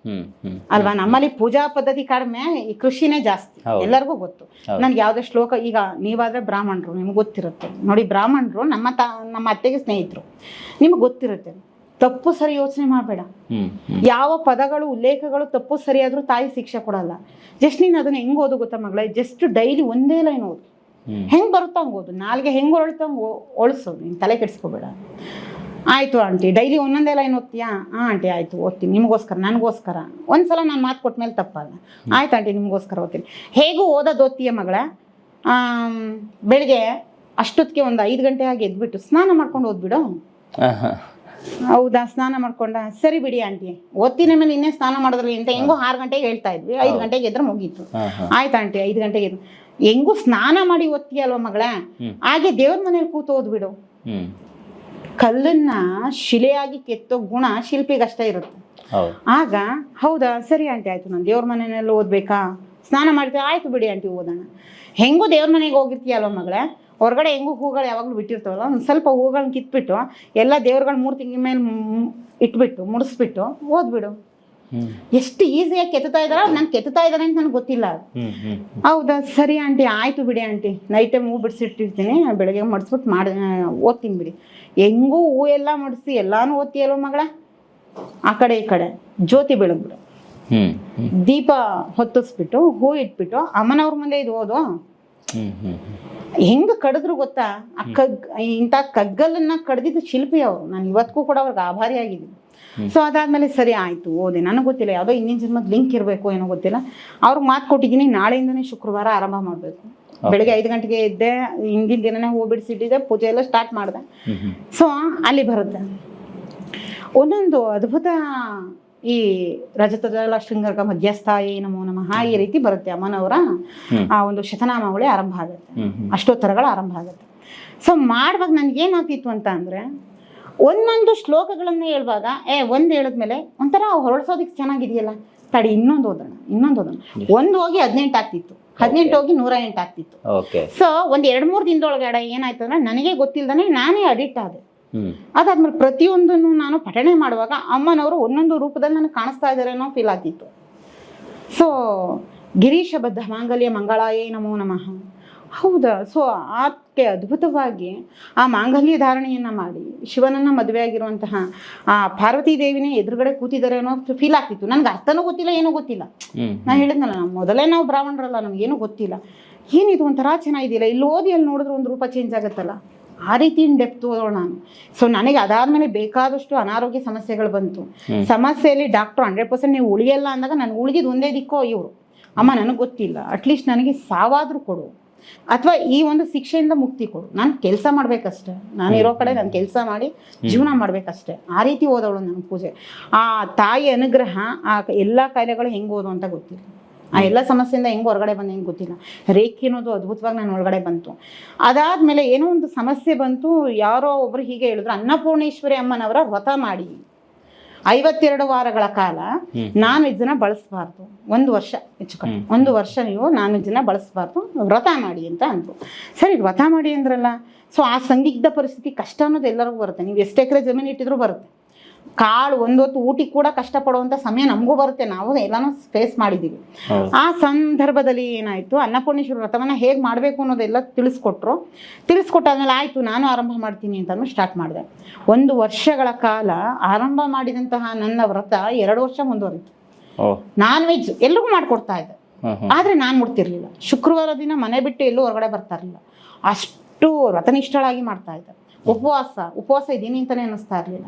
Speaker 2: ಅಲ್ವಾ? ನಮ್ಮಲ್ಲಿ ಪೂಜಾ ಪದ್ಧತಿ ಕಡಿಮೆ ಈ ಕೃಷಿನೇ ಜಾಸ್ತಿ. ಎಲ್ಲರಿಗೂ ಗೊತ್ತು. ನನ್ಗೆ ಯಾವುದೇ ಶ್ಲೋಕ ಈಗ ನೀವಾದ್ರೆ ಬ್ರಾಹ್ಮಣರು ನಿಮ್ಗೆ ಗೊತ್ತಿರುತ್ತೆ. ನೋಡಿ ಬ್ರಾಹ್ಮಣರು ನಮ್ಮ ತ ನಮ್ಮ ಅತ್ತೆಗೆ ಸ್ನೇಹಿತರು. ನಿಮ್ಗೆ ಗೊತ್ತಿರುತ್ತೆ. ತಪ್ಪು ಸರಿ ಯೋಚನೆ ಮಾಡಬೇಡ. ಯಾವ ಪದಗಳು ಉಲ್ಲೇಖಗಳು ತಪ್ಪು ಸರಿಯಾದ್ರೂ ತಾಯಿ ಶಿಕ್ಷೆ ಕೊಡಲ್ಲ. ಜಸ್ಟ್ ನೀನು ಅದನ್ನ ಹೆಂಗ್ ಓದು ಗೊತ್ತಾ ಮಗಳೇ? ಜಸ್ಟ್ ಡೈಲಿ ಒಂದೇ ಲೈನ್ ಓದು. ಹೆಂಗ್ ಬರುತ್ತೋ ಹಂಗೆ ಓದು. ನಾಲ್ಗೆ ಹೆಂಗ್ ಹೊರಳ್ತಂಗೆ ಹಂಗೆ ನಿನ್ ತಲೆ ಕೆಡಿಸ್ಕೋಬೇಡ. ಆಯಿತು ಆಂಟಿ ಡೈಲಿ ಒಂದೊಂದೇ ಲೈನ್ ಓದ್ತೀಯಾ? ಹಾಂ ಆಂಟಿ ಆಯಿತು ಓದ್ತೀನಿ. ನಿಮಗೋಸ್ಕರ ನನಗೋಸ್ಕರ. ಒಂದ್ಸಲ ನಾನು ಮಾತು ಕೊಟ್ಟ ಮೇಲೆ ತಪ್ಪಲ್ಲ. ಆಯ್ತು ಆಂಟಿ ನಿಮಗೋಸ್ಕರ ಓದ್ತೀನಿ. ಹೇಗೂ ಓದೋದು ಓದ್ತೀಯ ಮಗಳ? ಬೆಳಿಗ್ಗೆ ಅಷ್ಟೊತ್ತಿಗೆ ಒಂದು ಐದು ಗಂಟೆ ಆಗಿ ಎದ್ಬಿಟ್ಟು ಸ್ನಾನ ಮಾಡ್ಕೊಂಡು ಓದ್ಬಿಡು. ಹೌದಾ? ಸ್ನಾನ ಮಾಡ್ಕೊಂಡ. ಸರಿ ಬಿಡಿ ಆಂಟಿ. ಓದ್ತೀನಿ ಮೇಲೆ ಇನ್ನೇ ಸ್ನಾನ ಮಾಡಿದ್ರಿ ಅಂತ ಹೆಂಗೋ ಆರು ಗಂಟೆಗೆ ಹೇಳ್ತಾ ಇದ್ವಿ. ಐದು ಗಂಟೆಗೆ ಎದ್ರೆ ಮುಗೀತು. ಆಯ್ತು ಆಂಟಿ ಐದು ಗಂಟೆಗೆ ಎದ್ದು ಹೆಂಗೂ ಸ್ನಾನ ಮಾಡಿ ಓದ್ತೀಯಲ್ವ ಮಗಳ. ಹಾಗೆ ದೇವ್ರ ಮನೇಲಿ ಕೂತು ಓದ್ಬಿಡು ಕಲ್ಲನ್ನ ಶಿಲೆಯಾಗಿ ಕೆತ್ತೋ ಗುಣ ಶಿಲ್ಪಿಗಷ್ಟೇ ಇರುತ್ತೆ. ಆಗ ಹೌದಾ ಸರಿ ಆಂಟಿ ಆಯ್ತು. ನಾನು ದೇವ್ರ ಮನೆಯಲ್ಲಿ ಓದ್ಬೇಕಾ? ಸ್ನಾನ ಮಾಡ್ತೀವಿ ಆಯ್ತು ಬಿಡಿ ಆಂಟಿ ಓದೋಣ. ಹೆಂಗೂ ದೇವ್ರ ಮನೆಗೆ ಹೋಗಿರ್ತೀಯಲ್ವ ಮಗಳೇ? ಹೊರಗಡೆ ಹೆಂಗೂ ಹೂಗಳು ಯಾವಾಗಲೂ ಬಿಟ್ಟಿರ್ತಾವಲ್ಲ ಒಂದು ಸ್ವಲ್ಪ ಹೂಗಳನ್ನ ಕಿತ್ಬಿಟ್ಟು ಎಲ್ಲ ದೇವ್ರಗಳ ಮೂರು ತಿಂಗಳ ಮೇಲೆ ಇಟ್ಬಿಟ್ಟು ಮುಡಿಸ್ಬಿಟ್ಟು ಓದ್ಬಿಡು. ಎಷ್ಟು ಈಸಿಯಾಗಿ ಕೆತ್ತಾ ಇದಾರ ನಾನು ಕೆತ್ತಾ ಇದ್ದಾರೆ ಅಂತ ನನಗೆ ಗೊತ್ತಿಲ್ಲ. ಹೌದಾ ಸರಿ ಆಂಟಿ ಆಯ್ತು ಬಿಡಿ ಆಂಟಿ. ನೈಟ್ ಟೈಮ್ ಹೂ ಬಿಡಿಸಿಟ್ಟಿರ್ತೀನಿ ಬೆಳಗ್ಗೆ ಮಡಿಸ್ಬಿಟ್ಟು ಮಾಡಿ ಓದ್ತೀನಿ ಬಿಡಿ. ಹೆಂಗೂ ಹೂ ಎಲ್ಲ ಮಡಿಸಿ ಎಲ್ಲಾನು ಓದ್ತೀಯಲ್ವ ಮಗಳ? ಆ ಕಡೆ ಈ ಕಡೆ. ಜ್ಯೋತಿ ಬೆಳಗ್ಬಿಡು. ದೀಪ ಹೊತ್ತಿಸ್ಬಿಟ್ಟು ಹೂ ಇಟ್ಬಿಟ್ಟು ಅಮ್ಮನವ್ರ ಮುಂದೆ ಇದು ಓದು. ಹೆಂಗ್ ಕಡಿದ್ರು ಗೊತ್ತಾ? ಆ ಕಗ್ ಇಂಥ ಕಗ್ಗಲನ್ನ ಕಡ್ದಿದ್ದು ಶಿಲ್ಪಿ ಅವರು. ನಾನು ಇವತ್ತಿಗೂ ಕೂಡ ಅವ್ರಿಗೆ ಆಭಾರಿ ಆಗಿದ್ದೀನಿ. ಸೊ ಅದಾದ್ಮೇಲೆ ಸರಿ ಆಯ್ತು ಓದೆ. ನನಗೆ ಗೊತ್ತಿಲ್ಲ ಯಾವುದೋ ಹಿಂದಿನ ಜನ್ಮದ ಲಿಂಕ್ ಇರಬೇಕು ಏನೋ ಗೊತ್ತಿಲ್ಲ. ಅವ್ರಿಗೆ ಮಾತು ಕೊಟ್ಟಿದ್ದೀನಿ ನಾಳೆಯಿಂದನೇ ಶುಕ್ರವಾರ ಆರಂಭ ಮಾಡಬೇಕು. ಬೆಳಿಗ್ಗೆ ಐದು ಗಂಟೆಗೆ ಇದ್ದೆ ಹಿಂದಿನ ದಿನನೇ ಹೂ ಬಿಡಿಸಿಟ್ಟಿದ್ದೆ ಪೂಜೆ ಎಲ್ಲ ಸ್ಟಾರ್ಟ್ ಮಾಡಿದೆ. ಸೊ ಅಲ್ಲಿ ಬರುತ್ತೆ. ಒಂದೊಂದು ಅದ್ಭುತ ಈ ರಜತದ ಶೃಂಗರ್ಗ ಮಧ್ಯಸ್ಥಾಯಿ ನಮೋ ನಮಃ ಈ ರೀತಿ ಬರುತ್ತೆ ಅಮ್ಮನವರ ಆ ಒಂದು ಶತನಾಮಾವಳಿ ಆರಂಭ ಆಗುತ್ತೆ. ಅಷ್ಟೋತ್ತರಗಳು ಆರಂಭ ಆಗುತ್ತೆ. ಸೊ ಮಾಡುವಾಗ ನನಗೇನಾಗ್ತಿತ್ತು ಅಂತ ಅಂದರೆ ಒಂದೊಂದು ಶ್ಲೋಕಗಳನ್ನು ಹೇಳುವಾಗ ಏ ಒಂದು ಹೇಳಿದ್ಮೇಲೆ ಒಂಥರ ಹೊರಡ್ಸೋದಿಕ್ ಚೆನ್ನಾಗಿದೆಯಲ್ಲ? ತಡಿ ಇನ್ನೊಂದು ಓದೋಣ ಇನ್ನೊಂದು ಓದೋಣ. ಒಂದು ಹೋಗಿ ಹದಿನೆಂಟು ಆಗ್ತಿತ್ತು. ಹದಿನೆಂಟು ಹೋಗಿ ನೂರ ಎಂಟು ಆಗ್ತಿತ್ತು. ಸೊ ಒಂದು ಎರಡು ಮೂರು ದಿನದೊಳಗಡೆ ಏನಾಯ್ತು ಅಂದ್ರೆ ನನಗೆ ಗೊತ್ತಿಲ್ಲದೇ ನಾನೇ ಅಡಿಕ್ಟ್ ಆದೆ. ಅದಾದ್ಮೇಲೆ ಪ್ರತಿಯೊಂದನ್ನು ನಾನು ಪಠಣೆ ಮಾಡುವಾಗ ಅಮ್ಮನವರು ಒಂದೊಂದು ರೂಪದಲ್ಲಿ ನನಗೆ ಕಾಣಿಸ್ತಾ ಇದ್ದಾರೆ ಅನ್ನೋ ಫೀಲ್ ಆಗ್ತಿತ್ತು. ಸೊ ಗಿರೀಶ ಬದ್ಧ ಮಾಂಗಲ್ಯ ಮಂಗಳಾಯೇ ನಮೋ ನಮಃ. ಹೌದಾ. ಸೊ ಆಕೆ ಅದ್ಭುತವಾಗಿ ಆ ಮಾಂಗಲ್ಯ ಧಾರಣೆಯನ್ನು ಮಾಡಿ ಶಿವನನ್ನ ಮದುವೆ ಆಗಿರುವಂತಹ ಆ ಪಾರ್ವತಿ ದೇವಿನೇ ಎದುರುಗಡೆ ಕೂತಿದ್ದಾರೆ ಅನ್ನೋ ಫೀಲ್ ಆಗ್ತಿತ್ತು. ನನಗೆ ಅರ್ಥನೂ ಗೊತ್ತಿಲ್ಲ ಏನೂ ಗೊತ್ತಿಲ್ಲ. ನಾನು ಹೇಳಿದ್ನಲ್ಲ ನಾವು ಮೊದಲೇ ನಾವು ಬ್ರಾಹ್ಮಣರಲ್ಲ ನಮಗೇನು ಗೊತ್ತಿಲ್ಲ. ಏನಿದು ಒಂಥರ ಚೆನ್ನಾಗಿದೆಯಲ್ಲ ಇಲ್ಲಿ ಓದಿ ಅಲ್ಲಿ ನೋಡಿದ್ರೆ ಒಂದು ರೂಪ ಚೇಂಜ್ ಆಗುತ್ತಲ್ಲ? ಆ ರೀತಿ ಡೆಪ್ತ್ ಓದೋಣ ನಾನು. ಸೊ ನನಗೆ ಅದಾದ್ಮೇಲೆ ಬೇಕಾದಷ್ಟು ಅನಾರೋಗ್ಯ ಸಮಸ್ಯೆಗಳು ಬಂತು. ಸಮಸ್ಯೆಯಲ್ಲಿ ಡಾಕ್ಟರ್ ಹಂಡ್ರೆಡ್ ಪರ್ಸೆಂಟ್ ನೀವು ಉಳಿಯಲ್ಲ ಅಂದಾಗ ನನಗೆ ಉಳಿದಿದ್ದು ಒಂದೇ ದಿಕ್ಕೋ ಇವರು. ಅಮ್ಮ ನನಗೆ ಗೊತ್ತಿಲ್ಲ. ಅಟ್ಲೀಸ್ಟ್ ನನಗೆ ಸಾವಾದರೂ ಕೊಡು. ಅಥವಾ ಈ ಒಂದು ಶಿಕ್ಷೆಯಿಂದ ಮುಕ್ತಿ ಕೊಡು. ನಾನು ಕೆಲಸ ಮಾಡ್ಬೇಕಷ್ಟೆ. ನಾನು ಇರೋ ಕಡೆ ನಾನು ಕೆಲಸ ಮಾಡಿ ಜೀವನ ಮಾಡ್ಬೇಕಷ್ಟೆ. ಆ ರೀತಿ ಓದೋಳು ನನ್ನ ಪೂಜೆ. ಆ ತಾಯಿ ಅನುಗ್ರಹ ಆ ಎಲ್ಲ ಕಾಯಿಲೆಗಳು ಹೆಂಗೆ ಓದು ಅಂತ ಗೊತ್ತಿಲ್ಲ. ಆ ಎಲ್ಲ ಸಮಸ್ಯೆಯಿಂದ ಹೆಂಗೆ ಹೊರಗಡೆ ಬಂದ ಹೆಂಗೆ ಗೊತ್ತಿಲ್ಲ. ರೇಖೆ ಅನ್ನೋದು ಅದ್ಭುತವಾಗಿ ನಾನು ಒಳಗಡೆ ಬಂತು. ಅದಾದ್ಮೇಲೆ ಏನೋ ಒಂದು ಸಮಸ್ಯೆ ಬಂತು. ಯಾರೋ ಒಬ್ರು ಹೀಗೆ ಹೇಳಿದ್ರು ಅನ್ನಪೂರ್ಣೇಶ್ವರಿ ಅಮ್ಮನವರ ವ್ರತ ಮಾಡಿ. ಐವತ್ತೆರಡು ವಾರಗಳ ಕಾಲ ನಾನ್ ವೆಜ್ನ ಬಳಸಬಾರ್ದು. ಒಂದು ವರ್ಷ ಹೆಚ್ಚು ಕಡಿಮೆ ಒಂದು ವರ್ಷ ನೀವು ನಾನ್ ವೆಜ್ನ ಬಳಸಬಾರ್ದು. ವ್ರತ ಮಾಡಿ ಅಂತ ಅಂದ್ರು ಸರಿ ವ್ರತ ಮಾಡಿ ಅಂದ್ರಲ್ಲ? ಸೊ ಆ ಸಂದಿಗ್ಧ ಪರಿಸ್ಥಿತಿ ಕಷ್ಟ ಅನ್ನೋದು ಎಲ್ಲರಿಗೂ ಬರುತ್ತೆ. ನೀವು ಎಷ್ಟು ಎಕರೆ ಜಮೀನು ಇಟ್ಟಿದ್ರು ಬರುತ್ತೆ. ಕಾಳು ಒಂದೊತ್ತು ಊಟಕ್ಕೆ ಕೂಡ ಕಷ್ಟಪಡುವಂಥ ಸಮಯ ನಮಗೂ ಬರುತ್ತೆ. ನಾವು ಎಲ್ಲಾನು ಫೇಸ್ ಮಾಡಿದ್ದೀವಿ ಆ ಸಂದರ್ಭದಲ್ಲಿ ಏನಾಯಿತು? ಅನ್ನಪೂರ್ಣೇಶ್ವರ ವ್ರತವನ್ನು ಹೇಗೆ ಮಾಡಬೇಕು ಅನ್ನೋದೆಲ್ಲ ತಿಳಿಸ್ಕೊಟ್ರು. ತಿಳಿಸ್ಕೊಟ್ಟಾದ್ಮೇಲೆ ಆಯಿತು ನಾನು ಆರಂಭ ಮಾಡ್ತೀನಿ ಅಂತ ಸ್ಟಾರ್ಟ್ ಮಾಡಿದೆ. ಒಂದು ವರ್ಷಗಳ ಕಾಲ ಆರಂಭ ಮಾಡಿದಂತಹ ನನ್ನ ವ್ರತ ಎರಡು ವರ್ಷ ಮುಂದುವರಿತು. ನಾನ್ ವೆಜ್ ಎಲ್ರಿಗೂ ಮಾಡ್ಕೊಡ್ತಾ ಇದ್ದೆ. ಆದರೆ ನಾನು ಮುಡ್ತಿರ್ಲಿಲ್ಲ. ಶುಕ್ರವಾರ ದಿನ ಮನೆ ಬಿಟ್ಟು ಎಲ್ಲೂ ಹೊರಗಡೆ ಬರ್ತಾ ಇರಲಿಲ್ಲ. ಅಷ್ಟು ವ್ರತನಿಷ್ಠಳಾಗಿ ಮಾಡ್ತಾ ಇದ್ದೆ. ಉಪವಾಸ ಉಪವಾಸ ಇದೀನಿ ಅಂತಾನೆ ಅನ್ನಿಸ್ತಾ ಇರಲಿಲ್ಲ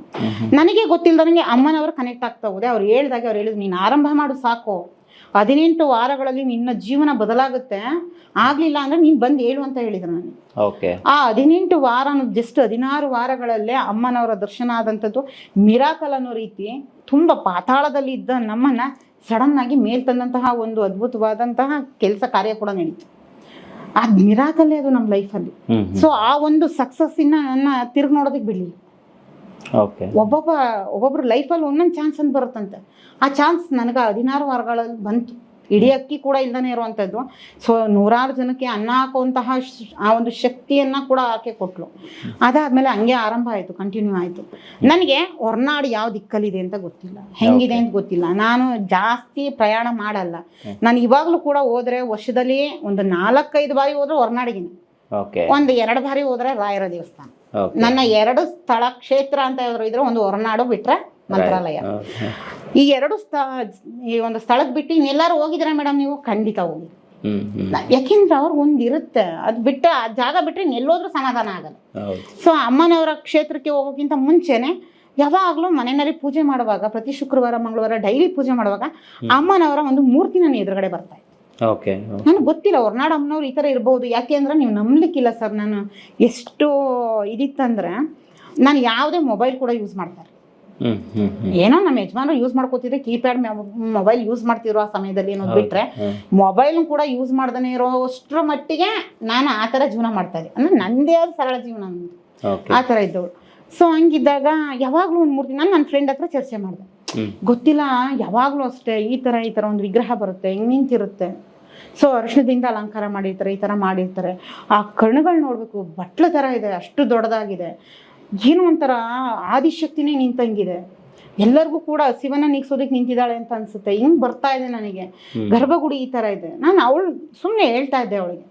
Speaker 2: ನನಗೆ ಗೊತ್ತಿಲ್ಲದಂಗೆ ಅಮ್ಮನವರು ಕನೆಕ್ಟ್ ಆಗ್ತಾ ಹೋದೆ. ಅವ್ರು ಹೇಳ್ದಾಗೆ ಅವ್ರು ಹೇಳಿದ್ರು ನೀನು ಆರಂಭ ಮಾಡು ಸಾಕು. ಹದಿನೆಂಟು ವಾರಗಳಲ್ಲಿ ನಿನ್ನ ಜೀವನ ಬದಲಾಗುತ್ತೆ. ಆಗ್ಲಿಲ್ಲ ಅಂದ್ರೆ ನೀನ್ ಬಂದು ಹೇಳು ಅಂತ ಹೇಳಿದ್ರು ನನಗೆ. ಆ ಹದಿನೆಂಟು ವಾರ ಜಸ್ಟ್ ಹದಿನಾರು ವಾರಗಳಲ್ಲೇ ಅಮ್ಮನವರ ದರ್ಶನ ಆದಂಥದ್ದು ಮಿರಾಕಲ್ ಅನ್ನೋ ರೀತಿ ತುಂಬಾ ಪಾತಾಳದಲ್ಲಿ ಇದ್ದ ನಮ್ಮನ್ನ ಸಡನ್ ಆಗಿ ಮೇಲ್ ತಂದಂತಹ ಒಂದು ಅದ್ಭುತವಾದಂತಹ ಕೆಲಸ ಕಾರ್ಯ ಕೂಡ ನಡೀತು. ಆ ಮಿರಾಕಲ್ಲೇ ಅದು ನಮ್ಮ ಲೈಫಲ್ಲಿ ಸೊ ಆ ಒಂದು ಸಕ್ಸಸ್ ನನ್ನ ತಿರುಗಿ ನೋಡೋದಕ್ಕೆ
Speaker 1: ಬಿಡಿ
Speaker 2: ಒಬ್ಬೊಬ್ಬ ಒಬ್ಬೊಬ್ರು ಲೈಫಲ್ಲಿ ಒಂದೊಂದು ಚಾನ್ಸ್ ಅಂತ ಬರುತ್ತಂತೆ. ಆ ಚಾನ್ಸ್ ನನಗೆ ಹದಿನಾರು ವಾರಗಳಲ್ಲಿ ಬಂತು. ಇಡೀ ಅಕ್ಕಿ ಕೂಡ ಇಲ್ದಾನೆ ಇರುವಂಥದ್ದು ಸೊ ನೂರಾರು ಜನಕ್ಕೆ ಅನ್ನ ಹಾಕುವಂತಹ ಆ ಒಂದು ಶಕ್ತಿಯನ್ನ ಕೂಡ ಆಕೆ ಕೊಟ್ಲು. ಅದಾದ್ಮೇಲೆ ಹಂಗೆ ಆರಂಭ ಆಯಿತು ಕಂಟಿನ್ಯೂ ಆಯಿತು. ನನಗೆ ಹೊರನಾಡು ಯಾವ ದಿಕ್ಕಲ್ಲಿದೆ ಅಂತ ಗೊತ್ತಿಲ್ಲ. ಹೆಂಗಿದೆ ಅಂತ ಗೊತ್ತಿಲ್ಲ. ನಾನು ಜಾಸ್ತಿ ಪ್ರಯಾಣ ಮಾಡಲ್ಲ. ನಾನು ಇವಾಗಲೂ ಕೂಡ ಹೋದ್ರೆ ವರ್ಷದಲ್ಲಿ ಒಂದು ನಾಲ್ಕೈದು ಬಾರಿ ಹೋದ್ರೆ ಹೊರನಾಡಿಗೆ ಒಂದು ಎರಡು ಬಾರಿ ಹೋದ್ರೆ ರಾಯರ ದೇವಸ್ಥಾನ. ನನ್ನ ಎರಡು ಸ್ಥಳ ಕ್ಷೇತ್ರ ಅಂತ ಯಾವ್ದಾದ್ರು ಇದ್ರೆ ಒಂದು ಹೊರನಾಡು ಬಿಟ್ರೆ ಮಂತ್ರಾಲಯ. ಈ ಎರಡು ಸ್ಥ ಈ ಒಂದು ಸ್ಥಳಕ್ಕೆ ಬಿಟ್ಟು ಇನ್ನೆಲ್ಲಾರು ಹೋಗಿದ್ರೆ ಮೇಡಮ್ ನೀವು? ಖಂಡಿತ ಹೋಗಿ. ಯಾಕೆಂದ್ರೆ ಅವ್ರಿಗೆ ಒಂದು ಇರುತ್ತೆ ಅದು ಬಿಟ್ಟು ಆ ಜಾಗ ಬಿಟ್ಟರೆ ನೆಲ್ಲೋದ್ರೂ ಸಮಾಧಾನ ಆಗಲ್ಲ. ಸೊ ಅಮ್ಮನವರ ಕ್ಷೇತ್ರಕ್ಕೆ ಹೋಗೋಕ್ಕಿಂತ ಮುಂಚೆನೆ ಯಾವಾಗಲೂ ಮನೆಯಲ್ಲಿ ಪೂಜೆ ಮಾಡುವಾಗ ಪ್ರತಿ ಶುಕ್ರವಾರ ಮಂಗಳವಾರ ಡೈಲಿ ಪೂಜೆ ಮಾಡುವಾಗ ಅಮ್ಮನವರ ಒಂದು ಮೂರ್ತಿ ನನ್ನ ಎದುರುಗಡೆ ಬರ್ತಾ ಇತ್ತು.
Speaker 1: ಓಕೆ
Speaker 2: ನನಗೆ ಗೊತ್ತಿಲ್ಲ ಹೊರನಾಡು ಅಮ್ಮನವ್ರು ಈ ಥರ ಇರ್ಬೋದು. ಯಾಕೆ ಅಂದ್ರೆ ನೀವು ನಂಬಲಿಕ್ಕಿಲ್ಲ ಸರ್ ನಾನು ಎಷ್ಟು ಇದಿತ್ತಂದ್ರೆ ನಾನು ಯಾವುದೇ ಮೊಬೈಲ್ ಕೂಡ ಯೂಸ್ ಮಾಡ್ತಾರೆ ಏನೋ ನಮ್ಮ ಯಜಮಾನರು ಯೂಸ್ ಮಾಡ್ಕೋತಿದ್ರೆ ಕೀಪ್ಯಾಡ್ ಮೊಬೈಲ್ ಯೂಸ್ ಮಾಡ್ತಿರೋ ಆ ಸಮಯದಲ್ಲಿ ಅನ್ನೋದು ಬಿಟ್ರೆ ಮೊಬೈಲ್ ಕೂಡ ಯೂಸ್ ಮಾಡ್ದೇ ಇರೋಷ್ಟ್ರ ಮಟ್ಟಿಗೆ ನಾನು ಆ ಥರ ಜೀವನ ಮಾಡ್ತಾ ಇದ್ದೆ. ಅಂದ್ರೆ ನಂದೇ ಆದ ಸರಳ ಜೀವನ. ಆ ತರ ಇದ್ದವಳು. ಸೊ ಹಂಗಿದ್ದಾಗ ಯಾವಾಗಲೂ ಒಂದು ಮೂರ್ತಿ ನಾನು ನನ್ನ ಫ್ರೆಂಡ್ ಹತ್ರ ಚರ್ಚೆ ಮಾಡ್ದೆ. ಗೊತ್ತಿಲ್ಲ ಯಾವಾಗಲೂ ಅಷ್ಟೇ ಈ ತರ ಈ ತರ ಒಂದು ವಿಗ್ರಹ ಬರುತ್ತೆ ಹಿಂಗ್ ನಿಂತಿರುತ್ತೆ. ಸೊ ಅರಿಶಿಣದಿಂದ ಅಲಂಕಾರ ಮಾಡಿರ್ತಾರೆ ಈ ತರ ಮಾಡಿರ್ತಾರೆ. ಆ ಕಣ್ಣುಗಳು ನೋಡಬೇಕು ಬಟ್ಲ ತರ ಇದೆ ಅಷ್ಟು ದೊಡ್ಡದಾಗಿದೆ. ಏನೋ ಒಂಥರ ಆದಿಶಕ್ತಿನೇ ನಿಂತಂಗಿದೆ. ಎಲ್ಲರಿಗೂ ಕೂಡ ಹಸಿವನ್ನ ನೀಗ್ಸೋದಕ್ಕೆ ನಿಂತಿದ್ದಾಳೆ ಅಂತ ಅನ್ಸುತ್ತೆ. ಹಿಂಗ್ ಬರ್ತಾ ಇದೆ ನನಗೆ. ಗರ್ಭಗುಡಿ ಈ ತರ ಇದೆ. ನಾನು ಅವಳು ಸುಮ್ಮನೆ ಹೇಳ್ತಾ ಇದ್ದೆ ಅವಳಿಗೆ.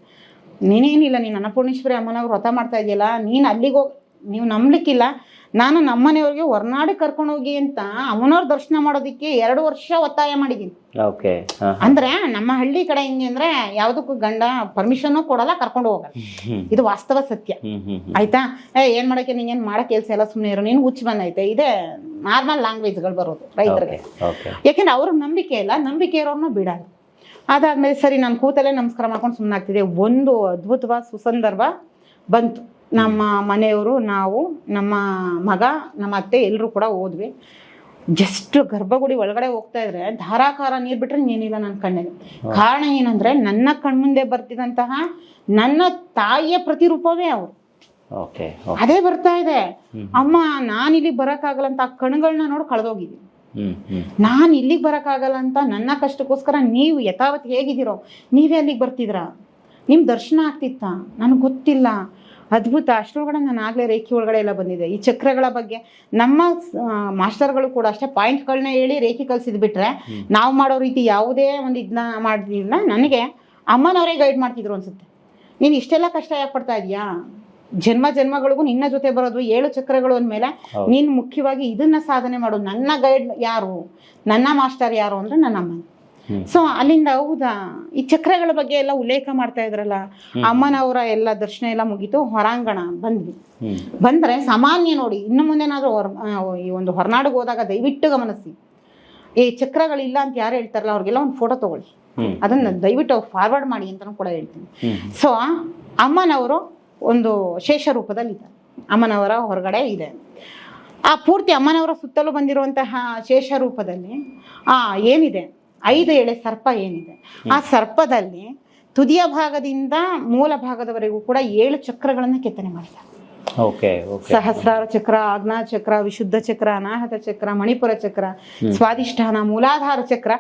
Speaker 2: ನೀನೇನಿಲ್ಲ ನೀನು ಅನ್ನಪೂರ್ಣೇಶ್ವರಿ ಅಮ್ಮನವ್ರು ವ್ರತ ಮಾಡ್ತಾ ಇದೆಯಲ್ಲ ನೀನು ಅಲ್ಲಿಗೆ ಹೋಗಿ ನೀವು ನಂಬಲಿಕ್ಕಿಲ್ಲ ನಾನು ನಮ್ಮನೆಯವ್ರಿಗೆ ಹೊರನಾಡು ಕರ್ಕೊಂಡು ಹೋಗಿ ಅಂತ ಅವನವ್ರ ದರ್ಶನ ಮಾಡೋದಕ್ಕೆ ಎರಡು ವರ್ಷ ಒತ್ತಾಯ ಮಾಡಿದ್ದೀನಿ.
Speaker 1: ಓಕೆ.
Speaker 2: ಅಂದ್ರೆ ನಮ್ಮ ಹಳ್ಳಿ ಕಡೆ ಹೆಂಗೆ ಅಂದ್ರೆ ಯಾವ್ದಕ್ಕೂ ಗಂಡ ಪರ್ಮಿಷನ್ ಕೊಡಲ್ಲ ಕರ್ಕೊಂಡು ಹೋಗಲ್ಲ. ಇದು ವಾಸ್ತವ ಸತ್ಯ. ಆಯ್ತಾ? ಏ ಏನ್ ಮಾಡಕ್ಕೆ ನೀನ್ ಮಾಡೋ ಕೆಲಸ ಎಲ್ಲ ಸುಮ್ಮನೆ ಇರೋ ನೀನು ಹುಚ್ಚು ಬಂದೈತೆ. ಇದೇ ನಾರ್ಮಲ್ ಲ್ಯಾಂಗ್ವೇಜ್ಗಳು ಬರೋದು ರೈತರಿಗೆ. ಯಾಕೆಂದ್ರೆ ಅವ್ರ ನಂಬಿಕೆ ಇಲ್ಲ ನಂಬಿಕೆ ಇರೋರ್ನ ಬಿಡಲ್ಲ. ಅದಾದ್ಮೇಲೆ ಸರಿ ನಾನು ಕೂತಲ್ಲೇ ನಮಸ್ಕಾರ ಮಾಡ್ಕೊಂಡು ಸುಮ್ಮನಾಗ್ತಿದೆ ಒಂದು ಅದ್ಭುತವಾದ ಸುಸಂದರ್ಭ ಬಂತು. ನಮ್ಮ ಮನೆಯವರು ನಾವು ನಮ್ಮ ಮಗ ನಮ್ಮ ಅತ್ತೆ ಎಲ್ಲರೂ ಕೂಡ ಹೋದ್ವಿ. ಜಸ್ಟ್ ಗರ್ಭಗುಡಿ ಒಳಗಡೆ ಹೋಗ್ತಾ ಇದ್ರೆ ಧಾರಾಕಾರ ನೀರು ಬಿಟ್ರೆ ಏನಿಲ್ಲ ನನ್ನ ಕಣ್ಣಿಗೆ. ಕಾರಣ ಏನಂದ್ರೆ ನನ್ನ ಕಣ್ಮುಂದೆ ಬರ್ತಿದಂತಹ ನನ್ನ ತಾಯಿಯ ಪ್ರತಿರೂಪವೇ ಅವರು.
Speaker 1: ಓಕೆ
Speaker 2: ಅದೇ ಬರ್ತಾ ಇದೆ. ಅಮ್ಮ ನಾನು ಇಲ್ಲಿ ಬರೋಕ್ಕಾಗಲ್ಲ ಅಂತ ಆ ಕಣ್ಗಳನ್ನ ನೋಡಿ ಕಳೆದೋಗಿದ್ದೀನಿ ನಾನು ಇಲ್ಲಿಗೆ ಬರೋಕ್ಕಾಗಲ್ಲ ಅಂತ ನನ್ನ ಕಷ್ಟಕ್ಕೋಸ್ಕರ ನೀವು ಯಥಾವತ್ ಹೇಗಿದ್ದೀರೋ ನೀವೇ ಅಲ್ಲಿಗೆ ಬರ್ತಿದ್ರಾ? ನಿಮ್ಮ ದರ್ಶನ ಆಗ್ತಿತ್ತಾ? ನನಗೆ ಗೊತ್ತಿಲ್ಲ. ಅದ್ಭುತ. ಅಷ್ಟರೊಳಗಡೆ ನಾನು ಆಗಲೇ ರೇಖೆ ಒಳಗಡೆ ಎಲ್ಲ ಬಂದಿದೆ. ಈ ಚಕ್ರಗಳ ಬಗ್ಗೆ ನಮ್ಮ ಮಾಸ್ಟರ್ ಮಾಸ್ಟರ್ಗಳು ಕೂಡ ಅಷ್ಟೇ ಪಾಯಿಂಟ್ಗಳನ್ನ ಹೇಳಿ ರೇಖೆ ಕಲ್ಸಿದ್ ಬಿಟ್ರೆ ನಾವು ಮಾಡೋ ರೀತಿ ಯಾವುದೇ ಒಂದು ಇದನ್ನ ಮಾಡಿದಿಲ್ಲ ನನಗೆ ಅಮ್ಮನವರೇ ಗೈಡ್ ಮಾಡ್ತಿದ್ರು ಅನ್ಸುತ್ತೆ. ನೀನು ಇಷ್ಟೆಲ್ಲ ಕಷ್ಟ ಯಾಕೆ ಪಡ್ತಾ ಇದೀಯಾ? ಜನ್ಮ ಜನ್ಮಗಳಿಗೂ ನಿನ್ನ ಜೊತೆ ಬರೋದು ಏಳು ಚಕ್ರಗಳು ಅಂದಮೇಲೆ. ನೀನು ಮುಖ್ಯವಾಗಿ ಇದನ್ನ ಸಾಧನೆ ಮಾಡೋದು ನನ್ನ ಗೈಡ್ ಯಾರು? ನನ್ನ ಮಾಸ್ಟರ್ ಯಾರು ಅಂದ್ರೆ ನನ್ನ ಅಮ್ಮ
Speaker 1: ಹ್ಮ್.
Speaker 2: ಸೊ ಅಲ್ಲಿಂದ ಹೌದಾ? ಈ ಚಕ್ರಗಳ ಬಗ್ಗೆ ಎಲ್ಲ ಉಲ್ಲೇಖ ಮಾಡ್ತಾ ಇದ್ರಲ್ಲ? ಅಮ್ಮನವರ ಎಲ್ಲ ದರ್ಶನ ಎಲ್ಲ ಮುಗಿತು ಹೊರಾಂಗಣ ಬಂದ್ವಿ. ಬಂದ್ರೆ ಸಾಮಾನ್ಯ ನೋಡಿ ಇನ್ನು ಮುಂದೆನಾದ್ರೂ ಈ ಒಂದು ಹೊರನಾಡಿಗೆ ಹೋದಾಗ ದಯವಿಟ್ಟು ಗಮನಿಸಿ. ಈ ಚಕ್ರಗಳಿಲ್ಲ ಅಂತ ಯಾರು ಹೇಳ್ತಾರಲ್ಲ ಅವ್ರಿಗೆಲ್ಲ ಒಂದು ಫೋಟೋ ತಗೊಳ್ಳಿ. ಅದನ್ನ ದಯವಿಟ್ಟು ಫಾರ್ವರ್ಡ್ ಮಾಡಿ ಅಂತಲೂ ಕೂಡ ಹೇಳ್ತೀನಿ. ಸೊ ಅಮ್ಮನವರು ಒಂದು ಶೇಷ ರೂಪದಲ್ಲಿ ಇದ್ದಾರೆ ಅಮ್ಮನವರ ಹೊರಗಡೆ ಇದೆ. ಆ ಪೂರ್ತಿ ಅಮ್ಮನವರ ಸುತ್ತಲೂ ಬಂದಿರುವಂತಹ ಶೇಷ ರೂಪದಲ್ಲಿ ಆ ಏನಿದೆ? ಐದು ಎಳೆ ಸರ್ಪ ಏನಿದೆ. ಆ ಸರ್ಪದಲ್ಲಿ ತುದಿಯ ಭಾಗದಿಂದ ಮೂಲ ಭಾಗದವರೆಗೂ ಕೂಡ ಏಳು ಚಕ್ರಗಳನ್ನು ಕೆತ್ತನೆ ಮಾಡಿದ್ದಾರೆ ಸಹಸ್ರಾರ ಚಕ್ರ ಆಜ್ಞಾ ಚಕ್ರ ವಿಶುದ್ಧ ಚಕ್ರ ಅನಾಹತ ಚಕ್ರ ಮಣಿಪುರ ಚಕ್ರ ಸ್ವಾದಿಷ್ಠಾನ ಮೂಲಾಧಾರ ಚಕ್ರ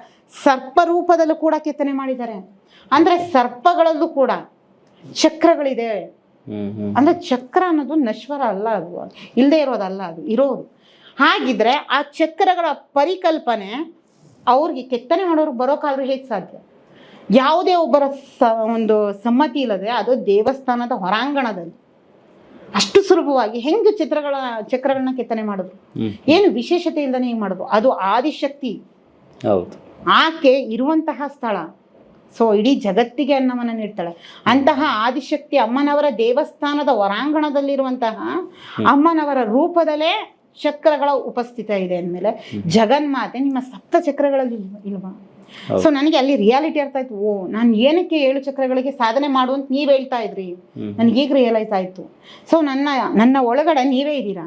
Speaker 2: ಸರ್ಪ ರೂಪದಲ್ಲೂ ಕೂಡ ಕೆತ್ತನೆ ಮಾಡಿದ್ದಾರೆ. ಅಂದ್ರೆ ಸರ್ಪಗಳಲ್ಲೂ ಕೂಡ ಚಕ್ರಗಳಿದೆ. ಅಂದ್ರೆ ಚಕ್ರ ಅನ್ನೋದು ನಶ್ವರ ಅಲ್ಲ ಅದು. ಇಲ್ಲದೆ ಇರೋದಲ್ಲ ಅದು ಇರೋದು. ಹಾಗಿದ್ರೆ ಆ ಚಕ್ರಗಳ ಪರಿಕಲ್ಪನೆ ಅವ್ರಿಗೆ ಕೆತ್ತನೆ ಮಾಡೋರು ಬರೋಕಾದ್ರೂ ಹೇಗೆ ಸಾಧ್ಯ? ಯಾವುದೇ ಒಬ್ಬರ ಸ ಒಂದು ಸಮ್ಮತಿ ಇಲ್ಲದೆ ಅದು ದೇವಸ್ಥಾನದ ಹೊರಾಂಗಣದಲ್ಲಿ. ಅಷ್ಟು ಸುಲಭವಾಗಿ ಹೆಂಗೆ ಚಿತ್ರಗಳ ಚಕ್ರಗಳನ್ನ ಕೆತ್ತನೆ
Speaker 1: ಮಾಡೋದು?
Speaker 2: ಏನು ವಿಶೇಷತೆ ಇಲ್ಲದೆ ಹಿಂಗೆ ಮಾಡೋದು? ಅದು ಆದಿಶಕ್ತಿ.
Speaker 1: ಹೌದು.
Speaker 2: ಆಕೆ ಇರುವಂತಹ ಸ್ಥಳ. ಸೊ ಇಡೀ ಜಗತ್ತಿಗೆ ಅನ್ನವನ್ನು ನೀಡ್ತಾಳೆ. ಅಂತಹ ಆದಿಶಕ್ತಿ ಅಮ್ಮನವರ ದೇವಸ್ಥಾನದ ಹೊರಾಂಗಣದಲ್ಲಿರುವಂತಹ ಅಮ್ಮನವರ ರೂಪದಲ್ಲೇ ಚಕ್ರಗಳ ಉಪಸ್ಥಿತ ಇದೆ ಅಂದಮೇಲೆ ಜಗನ್ಮಾತೆ ನಿಮ್ಮ ಸಪ್ತ ಚಕ್ರಗಳಲ್ಲಿ ಇಲ್ವಾ ಸೊ ನನಗೆ ಅಲ್ಲಿ ರಿಯಾಲಿಟಿ ಅರ್ಥ ಆಯ್ತು. ಓ ನಾನು ಏನಕ್ಕೆ ಏಳು ಚಕ್ರಗಳಿಗೆ ಸಾಧನೆ ಮಾಡು ಅಂತ ನೀವು ಹೇಳ್ತಾ ಇದ್ರಿ?
Speaker 1: ನನಗೀಗ
Speaker 2: ನನಗೆ ಈಗ ರಿಯಲೈಸ್ ಆಯ್ತು. ಸೊ ನನ್ನ ನನ್ನ ಒಳಗಡೆ ನೀವೇ ಇದ್ದೀರಾ?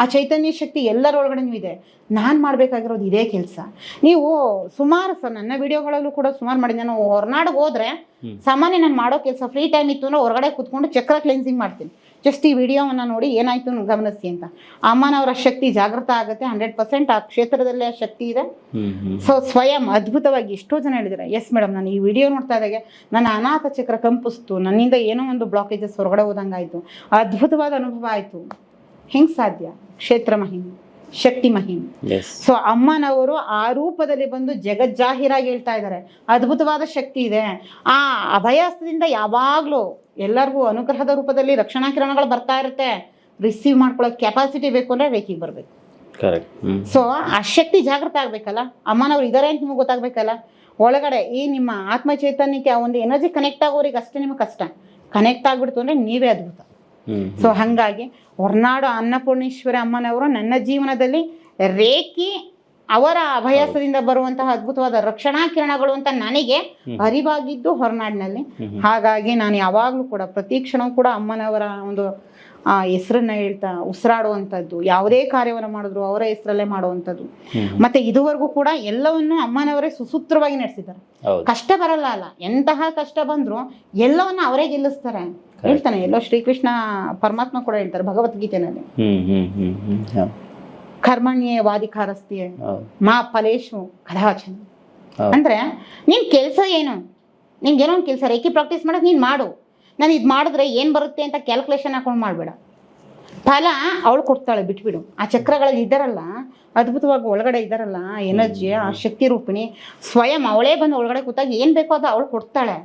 Speaker 2: ಆ ಚೈತನ್ಯ ಶಕ್ತಿ ಎಲ್ಲರ ಒಳಗಡೆ ಇದೆ ನಾನು ಮಾಡ್ಬೇಕಾಗಿರೋದು ಇದೇ ಕೆಲಸ. ನೀವು ಸುಮಾರು ಸರ್ ನನ್ನ ವಿಡಿಯೋಗಳಲ್ಲೂ ಕೂಡ ಸುಮಾರು ಮಾಡಿ. ನಾನು ಹೊರನಾಡಿಗೆ ಹೋದ್ರೆ ಸಾಮಾನ್ಯ ನಾನು ಮಾಡೋ ಕೆಲಸ ಫ್ರೀ ಟೈಮ್ ಇತ್ತು ಅಂದ್ರೆ ಹೊರಗಡೆ ಕೂತ್ಕೊಂಡು ಚಕ್ರ ಕ್ಲೆನ್ಸಿಂಗ್ ಮಾಡ್ತೀನಿ. ಜಸ್ಟ್ ಈ ವಿಡಿಯೋವನ್ನು ನೋಡಿ ಏನಾಯಿತು ಗಮನಿಸಿ ಅಂತ. ಅಮ್ಮನವರ ಶಕ್ತಿ ಜಾಗೃತ ಆಗುತ್ತೆ ಹಂಡ್ರೆಡ್ ಪರ್ಸೆಂಟ್ ಆ ಕ್ಷೇತ್ರದಲ್ಲೇ ಆ ಶಕ್ತಿ ಇದೆ. ಸೊ ಸ್ವಯಂ ಅದ್ಭುತವಾಗಿ ಎಷ್ಟೋ ಜನ ಹೇಳಿದ್ದಾರೆ ಎಸ್ ಮೇಡಮ್ ನಾನು ಈ ವಿಡಿಯೋ ನೋಡ್ತಾ ಇದ್ದಾಗೆ ನನ್ನ ಅನಾಥ ಚಕ್ರ ಕಂಪಿಸ್ತು ನನ್ನಿಂದ ಏನೋ ಒಂದು ಬ್ಲಾಕೇಜಸ್ ಹೊರಗಡೆ ಹೋದಂಗಾಯ್ತು ಅದ್ಭುತವಾದ ಅನುಭವ ಆಯಿತು. ಹೆಂಗೆ ಸಾಧ್ಯ? ಕ್ಷೇತ್ರ ಮಹಿಮೆ. ಶಕ್ತಿ ಮಹಿಮ್ ಸೊ ಅಮ್ಮನವರು ಆ ರೂಪದಲ್ಲಿ ಬಂದು ಜಗಜ್ಜಾಹೀರಾಗಿ ಹೇಳ್ತಾ ಇದ್ದಾರೆ. ಅದ್ಭುತವಾದ ಶಕ್ತಿ ಇದೆ. ಆ ಅಭಯಹಸ್ತದಿಂದ ಯಾವಾಗಲೂ ಎಲ್ಲರಿಗೂ ಅನುಗ್ರಹದ ರೂಪದಲ್ಲಿ ರಕ್ಷಣಾ ಕಿರಣಗಳು ಬರ್ತಾ ಇರುತ್ತೆ. ರಿಸೀವ್ ಮಾಡ್ಕೊಳ್ಳೋ ಕೆಪಾಸಿಟಿ ಬೇಕು ಅಂದರೆ ರೇಖಿಗೆ ಬರಬೇಕು. ಸೊ ಆ ಶಕ್ತಿ ಜಾಗೃತ ಆಗ್ಬೇಕಲ್ಲ? ಅಮ್ಮನವ್ರು ಇದಾರೆ ಅಂತ ನಿಮಗೆ ಗೊತ್ತಾಗ್ಬೇಕಲ್ಲ? ಒಳಗಡೆ ಈ ನಿಮ್ಮ ಆತ್ಮ ಚೈತನ್ಯಕ್ಕೆ ಆ ಒಂದು ಎನರ್ಜಿ ಕನೆಕ್ಟ್ ಆಗೋರಿಗೆ ಅಷ್ಟೇ ನಿಮಗೆ ಕಷ್ಟ. ಕನೆಕ್ಟ್ ಆಗ್ಬಿಡ್ತು ಅಂದ್ರೆ ನೀವೇ ಅದ್ಭುತ. ಸೊ ಹಾಗಾಗಿ ಹೊರನಾಡು ಅನ್ನಪೂರ್ಣೇಶ್ವರಿ ಅಮ್ಮನವರು ನನ್ನ ಜೀವನದಲ್ಲಿ ರೇಖಿ ಅವರ ಅಭಯಾಸದಿಂದ ಬರುವಂತಹ ಅದ್ಭುತವಾದ ರಕ್ಷಣಾ ಕಿರಣಗಳು ಅಂತ ನನಗೆ ಅರಿವಾಗಿದ್ದು ಹೊರನಾಡಿನಲ್ಲಿ. ಹಾಗಾಗಿ ನಾನು ಯಾವಾಗಲೂ ಕೂಡ ಪ್ರತಿ ಕ್ಷಣವೂ ಕೂಡ ಅಮ್ಮನವರ ಒಂದು ಆ ಹೆಸರನ್ನ ಹೇಳ್ತಾ ಉಸಿರಾಡುವಂಥದ್ದು ಯಾವುದೇ ಕಾರ್ಯವನ್ನು ಮಾಡಿದ್ರು ಅವರ ಹೆಸರಲ್ಲೇ ಮಾಡುವಂಥದ್ದು. ಮತ್ತೆ ಇದುವರೆಗೂ ಕೂಡ ಎಲ್ಲವನ್ನು ಅಮ್ಮನವರೇ ಸುಸೂತ್ರವಾಗಿ ನಡೆಸಿದ್ದಾರೆ. ಕಷ್ಟ ಬರಲ್ಲ ಅಲ್ಲ. ಎಂತಹ ಕಷ್ಟ ಬಂದ್ರು ಎಲ್ಲವನ್ನ ಅವರೇ ಗೆಲ್ಲಿಸ್ತಾರೆ. ಹೇಳ್ತಾನೆ ಎಲ್ಲೋ ಶ್ರೀಕೃಷ್ಣ ಪರಮಾತ್ಮ ಕೂಡ ಹೇಳ್ತಾರೆ ಭಗವದ್ಗೀತೆನಲ್ಲಿ. ಕರ್ಮಣ್ಯ ವಾದಿಕಾರಸ್ತಿಯೇ ಮಾ ಫಲೇಶು ಕದಾಚನ. ಅಂದ್ರೆ ನಿನ್ ಕೆಲಸ ಏನು? ನಿನ್ಗೆ ಏನೋ ಒಂದು ಕೆಲಸ ರೇಖಿ ಪ್ರಾಕ್ಟೀಸ್ ಮಾಡಕ್ ನೀನ್ ಮಾಡು. ನಾನು ಇದು ಮಾಡಿದ್ರೆ ಏನ್ ಬರುತ್ತೆ ಅಂತ ಕ್ಯಾಲ್ಕುಲೇಷನ್ ಹಾಕೊಂಡು ಮಾಡಬೇಡ. ಫಲ ಅವಳು ಕೊಡ್ತಾಳೆ ಬಿಟ್ಬಿಡು. ಆ ಚಕ್ರಗಳಲ್ಲಿ ಇದ್ದಾರಲ್ಲ ಅದ್ಭುತವಾಗಿ ಒಳಗಡೆ ಇದ್ದಾರಲ್ಲ ಎನರ್ಜಿ ಆ ಶಕ್ತಿ ರೂಪಿಣಿ ಸ್ವಯಂ ಅವಳೇ ಬಂದು ಒಳಗಡೆ ಕೂತಾಗ ಏನು ಬೇಕೋ ಅದು ಅವಳು ಕೊಡ್ತಾಳೆ.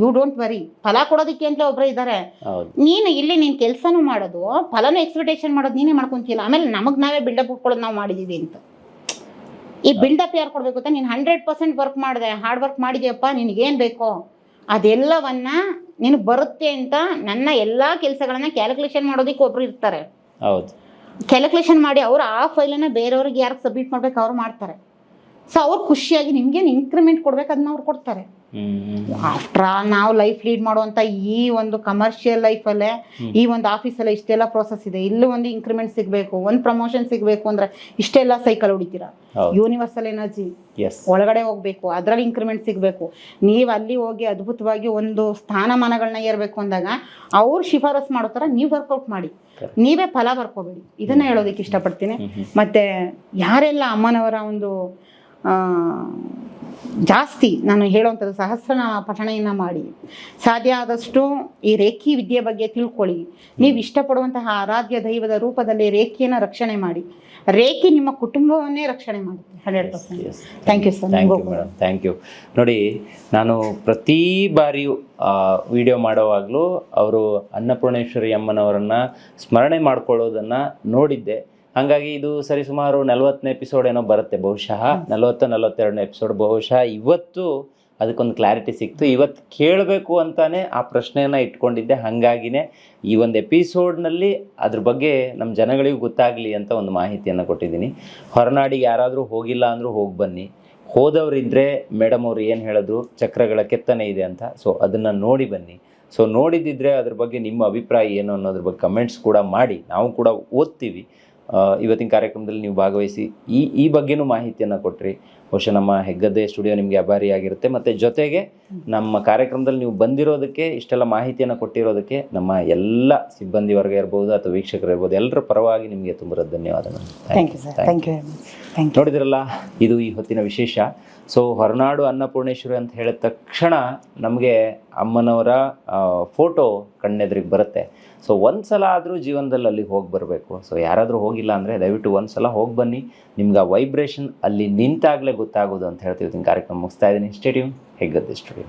Speaker 2: ಯು ಡೋಂಟ್ ವರಿ ಫಲ ಕೊಡೋದಕ್ಕೆ ಅಂತ ಒಬ್ರು ಇದ್ದಾರೆ ನೀನು ಇಲ್ಲಿ ನೀನ್ ಕೆಲಸನೂ ಮಾಡೋದು ಫಲನೂ ಎಕ್ಸ್ಪೆಕ್ಟೇಷನ್ ಮಾಡೋದು ನೀನೇ ಮಾಡ್ಕೊಂತಿಲ್ಲ ಆಮೇಲೆ ನಮಗ್ ನಾವೇ ಬಿಲ್ಡಪ್ ಕೊಡೋದು ನಾವು ಮಾಡಿದೀವಿ ಅಂತ. ಈ ಬಿಲ್ಡಪ್ ಯಾರು ಕೊಡ್ಬೇಕು ಅಂತ ನೀನ್ ಹಂಡ್ರೆಡ್ ಪರ್ಸೆಂಟ್ ವರ್ಕ್ ಮಾಡಿದೆ ಹಾರ್ಡ್ ವರ್ಕ್ ಮಾಡಿದ್ಯಪ್ಪ ನಿನಗೇನು ಬೇಕೋ? ಅದೆಲ್ಲವನ್ನ ನಿನಗೆ ಬರುತ್ತೆ ಅಂತ ನನ್ನ ಎಲ್ಲಾ ಕೆಲಸಗಳನ್ನ ಕ್ಯಾಲ್ಕುಲೇಷನ್ ಮಾಡೋದಕ್ಕೆ ಒಬ್ರು ಇರ್ತಾರೆ.
Speaker 1: ಹೌದು.
Speaker 2: ಕ್ಯಾಲ್ಕುಲೇಷನ್ ಮಾಡಿ ಅವ್ರು ಆ ಫೈಲನ್ನ ಬೇರೆಯವ್ರಿಗೆ ಯಾರಿಗೆ ಸಬ್ಮಿಟ್ ಮಾಡ್ಬೇಕು ಅವ್ರು ಮಾಡ್ತಾರೆ. ಸೊ ಅವ್ರು ಖುಷಿಯಾಗಿ ನಿಮ್ಗೇನು ಇನ್ಕ್ರಿಮೆಂಟ್ ಕೊಡ್ಬೇಕು ಅದನ್ನ ಅವ್ರು ಕೊಡ್ತಾರೆ. ಆಫ್ಟರ್ ಆಲ್ ನಾವು ಲೈಫ್ ಲೀಡ್ ಮಾಡುವಂತ ಈ ಒಂದು ಕಮರ್ಷಿಯಲ್ ಲೈಫಲ್ಲೇ ಈ ಒಂದು ಆಫೀಸಲ್ಲೇ ಇಷ್ಟೆಲ್ಲ ಪ್ರೋಸೆಸ್ ಇದೆ. ಇಲ್ಲೂ ಒಂದು ಇನ್ಕ್ರಿಮೆಂಟ್ ಸಿಗಬೇಕು ಒಂದು ಪ್ರಮೋಷನ್ ಸಿಗಬೇಕು ಅಂದ್ರೆ ಇಷ್ಟೆಲ್ಲ ಸೈಕಲ್ ಹೊಡಿತೀರ? ಯೂನಿವರ್ಸಲ್ ಎನರ್ಜಿ ಒಳಗಡೆ ಹೋಗ್ಬೇಕು ಅದರಲ್ಲಿ ಇನ್ಕ್ರಿಮೆಂಟ್ ಸಿಗಬೇಕು. ನೀವು ಅಲ್ಲಿ ಹೋಗಿ ಅದ್ಭುತವಾಗಿ ಒಂದು ಸ್ಥಾನಮಾನಗಳನ್ನ ಏರ್ಬೇಕು ಅಂದಾಗ ಅವ್ರು ಶಿಫಾರಸ್ ಮಾಡೋ ಥರ ನೀವು ವರ್ಕೌಟ್ ಮಾಡಿ. ನೀವೇ ಫಲ ಬರ್ಕೋಬೇಡಿ. ಇದನ್ನ ಹೇಳೋದಕ್ಕೆ ಇಷ್ಟಪಡ್ತೀನಿ. ಮತ್ತೆ ಯಾರೆಲ್ಲ ಅಮ್ಮನವರ ಒಂದು ಜಾಸ್ತಿ ನಾನು ಹೇಳುವಂಥದ್ದು ಸಹಸ್ರನ ಪಠಣೆಯನ್ನು ಮಾಡಿ. ಸಾಧ್ಯ ಆದಷ್ಟು ಈ ರೇಖಿ ವಿದ್ಯೆ ಬಗ್ಗೆ ತಿಳ್ಕೊಳ್ಳಿ. ನೀವು ಇಷ್ಟಪಡುವಂತಹ ಆರಾಧ್ಯ ದೈವದ ರೂಪದಲ್ಲಿ ರೇಖಿಯನ್ನು ರಕ್ಷಣೆ ಮಾಡಿ. ರೇಖಿ ನಿಮ್ಮ ಕುಟುಂಬವನ್ನೇ ರಕ್ಷಣೆ ಮಾಡುತ್ತೆ hundred percent thank you sir
Speaker 1: thank you madam thank you ನೋಡಿ ನಾನು ಪ್ರತಿ ಬಾರಿಯೂ ವಿಡಿಯೋ ಮಾಡುವಾಗಲೂ ಅವರು ಅನ್ನಪೂರ್ಣೇಶ್ವರಿ ಅಮ್ಮನವರನ್ನು ಸ್ಮರಣೆ ಮಾಡಿಕೊಳ್ಳೋದನ್ನು ನೋಡಿದ್ದೆ. ಹಾಗಾಗಿ ಇದು ಸರಿಸುಮಾರು ನಲವತ್ತನೇ ಎಪಿಸೋಡ್ ಏನೋ ಬರುತ್ತೆ ಬಹುಶಃ. ನಲವತ್ತು ನಲವತ್ತೆರಡನೇ ಎಪಿಸೋಡ್ ಬಹುಶಃ. ಇವತ್ತು ಅದಕ್ಕೊಂದು ಕ್ಲಾರಿಟಿ ಸಿಕ್ತು. ಇವತ್ತು ಕೇಳಬೇಕು ಅಂತಾನೆ ಆ ಪ್ರಶ್ನೆಯನ್ನು ಇಟ್ಕೊಂಡಿದ್ದೆ. ಹಂಗಾಗಿನೇ ಈ ಒಂದು ಎಪಿಸೋಡ್ನಲ್ಲಿ ಅದ್ರ ಬಗ್ಗೆ ನಮ್ಮ ಜನಗಳಿಗೂ ಗೊತ್ತಾಗಲಿ ಅಂತ ಒಂದು ಮಾಹಿತಿಯನ್ನು ಕೊಟ್ಟಿದ್ದೀನಿ. ಹೊರನಾಡಿಗೆ ಯಾರಾದರೂ ಹೋಗಿಲ್ಲ ಅಂದರೂ ಹೋಗಿ ಬನ್ನಿ. ಹೋದವರಿದ್ದರೆ ಮೇಡಮ್ ಅವರು ಏನು ಹೇಳಿದ್ರು? ಚಕ್ರಗಳ ಕೆತ್ತನೆ ಇದೆ ಅಂತ. ಸೊ ಅದನ್ನು ನೋಡಿ ಬನ್ನಿ. ಸೊ ನೋಡಿದ್ದಿದ್ರೆ ಅದ್ರ ಬಗ್ಗೆ ನಿಮ್ಮ ಅಭಿಪ್ರಾಯ ಏನು ಅನ್ನೋದ್ರ ಬಗ್ಗೆ ಕಮೆಂಟ್ಸ್ ಕೂಡ ಮಾಡಿ. ನಾವು ಕೂಡ ಓದ್ತೀವಿ. ಇವತ್ತಿನ ಕಾರ್ಯಕ್ರಮದಲ್ಲಿ ನೀವು ಭಾಗವಹಿಸಿ ಈ ಈ ಬಗ್ಗೆನೂ ಮಾಹಿತಿಯನ್ನು ಕೊಟ್ರಿ. ಬಹುಶಃ ನಮ್ಮ ಹೆಗ್ಗದ್ದೆ ಸ್ಟುಡಿಯೋ ನಿಮಗೆ ಅಭಾರಿಯಾಗಿರುತ್ತೆ. ಮತ್ತು ಜೊತೆಗೆ ನಮ್ಮ ಕಾರ್ಯಕ್ರಮದಲ್ಲಿ ನೀವು ಬಂದಿರೋದಕ್ಕೆ ಇಷ್ಟೆಲ್ಲ ಮಾಹಿತಿಯನ್ನು ಕೊಟ್ಟಿರೋದಕ್ಕೆ ನಮ್ಮ ಎಲ್ಲ ಸಿಬ್ಬಂದಿ ವರ್ಗ ಇರ್ಬೋದು ಅಥವಾ ವೀಕ್ಷಕರು ಇರ್ಬೋದು ಎಲ್ಲರ ಪರವಾಗಿ ನಿಮಗೆ ತುಂಬ ಧನ್ಯವಾದಗಳು.
Speaker 2: Thank you sir thank you very much thank you
Speaker 1: ನೋಡಿದ್ರಲ್ಲ, ಇದು ಈ ಹೊತ್ತಿನ ವಿಶೇಷ. ಸೊ ಹೊರನಾಡು ಅನ್ನಪೂರ್ಣೇಶ್ವರಿ ಅಂತ ಹೇಳಿದ ತಕ್ಷಣ ನಮಗೆ ಅಮ್ಮನವರ ಫೋಟೋ ಕಣ್ಣೆದ್ರಿಗೆ ಬರುತ್ತೆ. ಸೊ ಒಂದು ಸಲ ಆದರೂ ಜೀವನದಲ್ಲಿ ಅಲ್ಲಿ ಹೋಗಿ ಬರಬೇಕು. ಸೊ ಯಾರಾದರೂ ಹೋಗಿಲ್ಲ ಅಂದರೆ ದಯವಿಟ್ಟು ಒಂದು ಸಲ ಹೋಗಿ ಬನ್ನಿ. ನಿಮ್ಗೆ ಆ ವೈಬ್ರೇಷನ್ ಅಲ್ಲಿ ನಿಂತಾಗಲೇ ಗೊತ್ತಾಗೋದು ಅಂತ ಹೇಳ್ತೀವಿ. ಕಾರ್ಯಕ್ರಮ ಮುಗಿಸ್ತಾ ಇದ್ದೀನಿ. Stadium Heggadde studio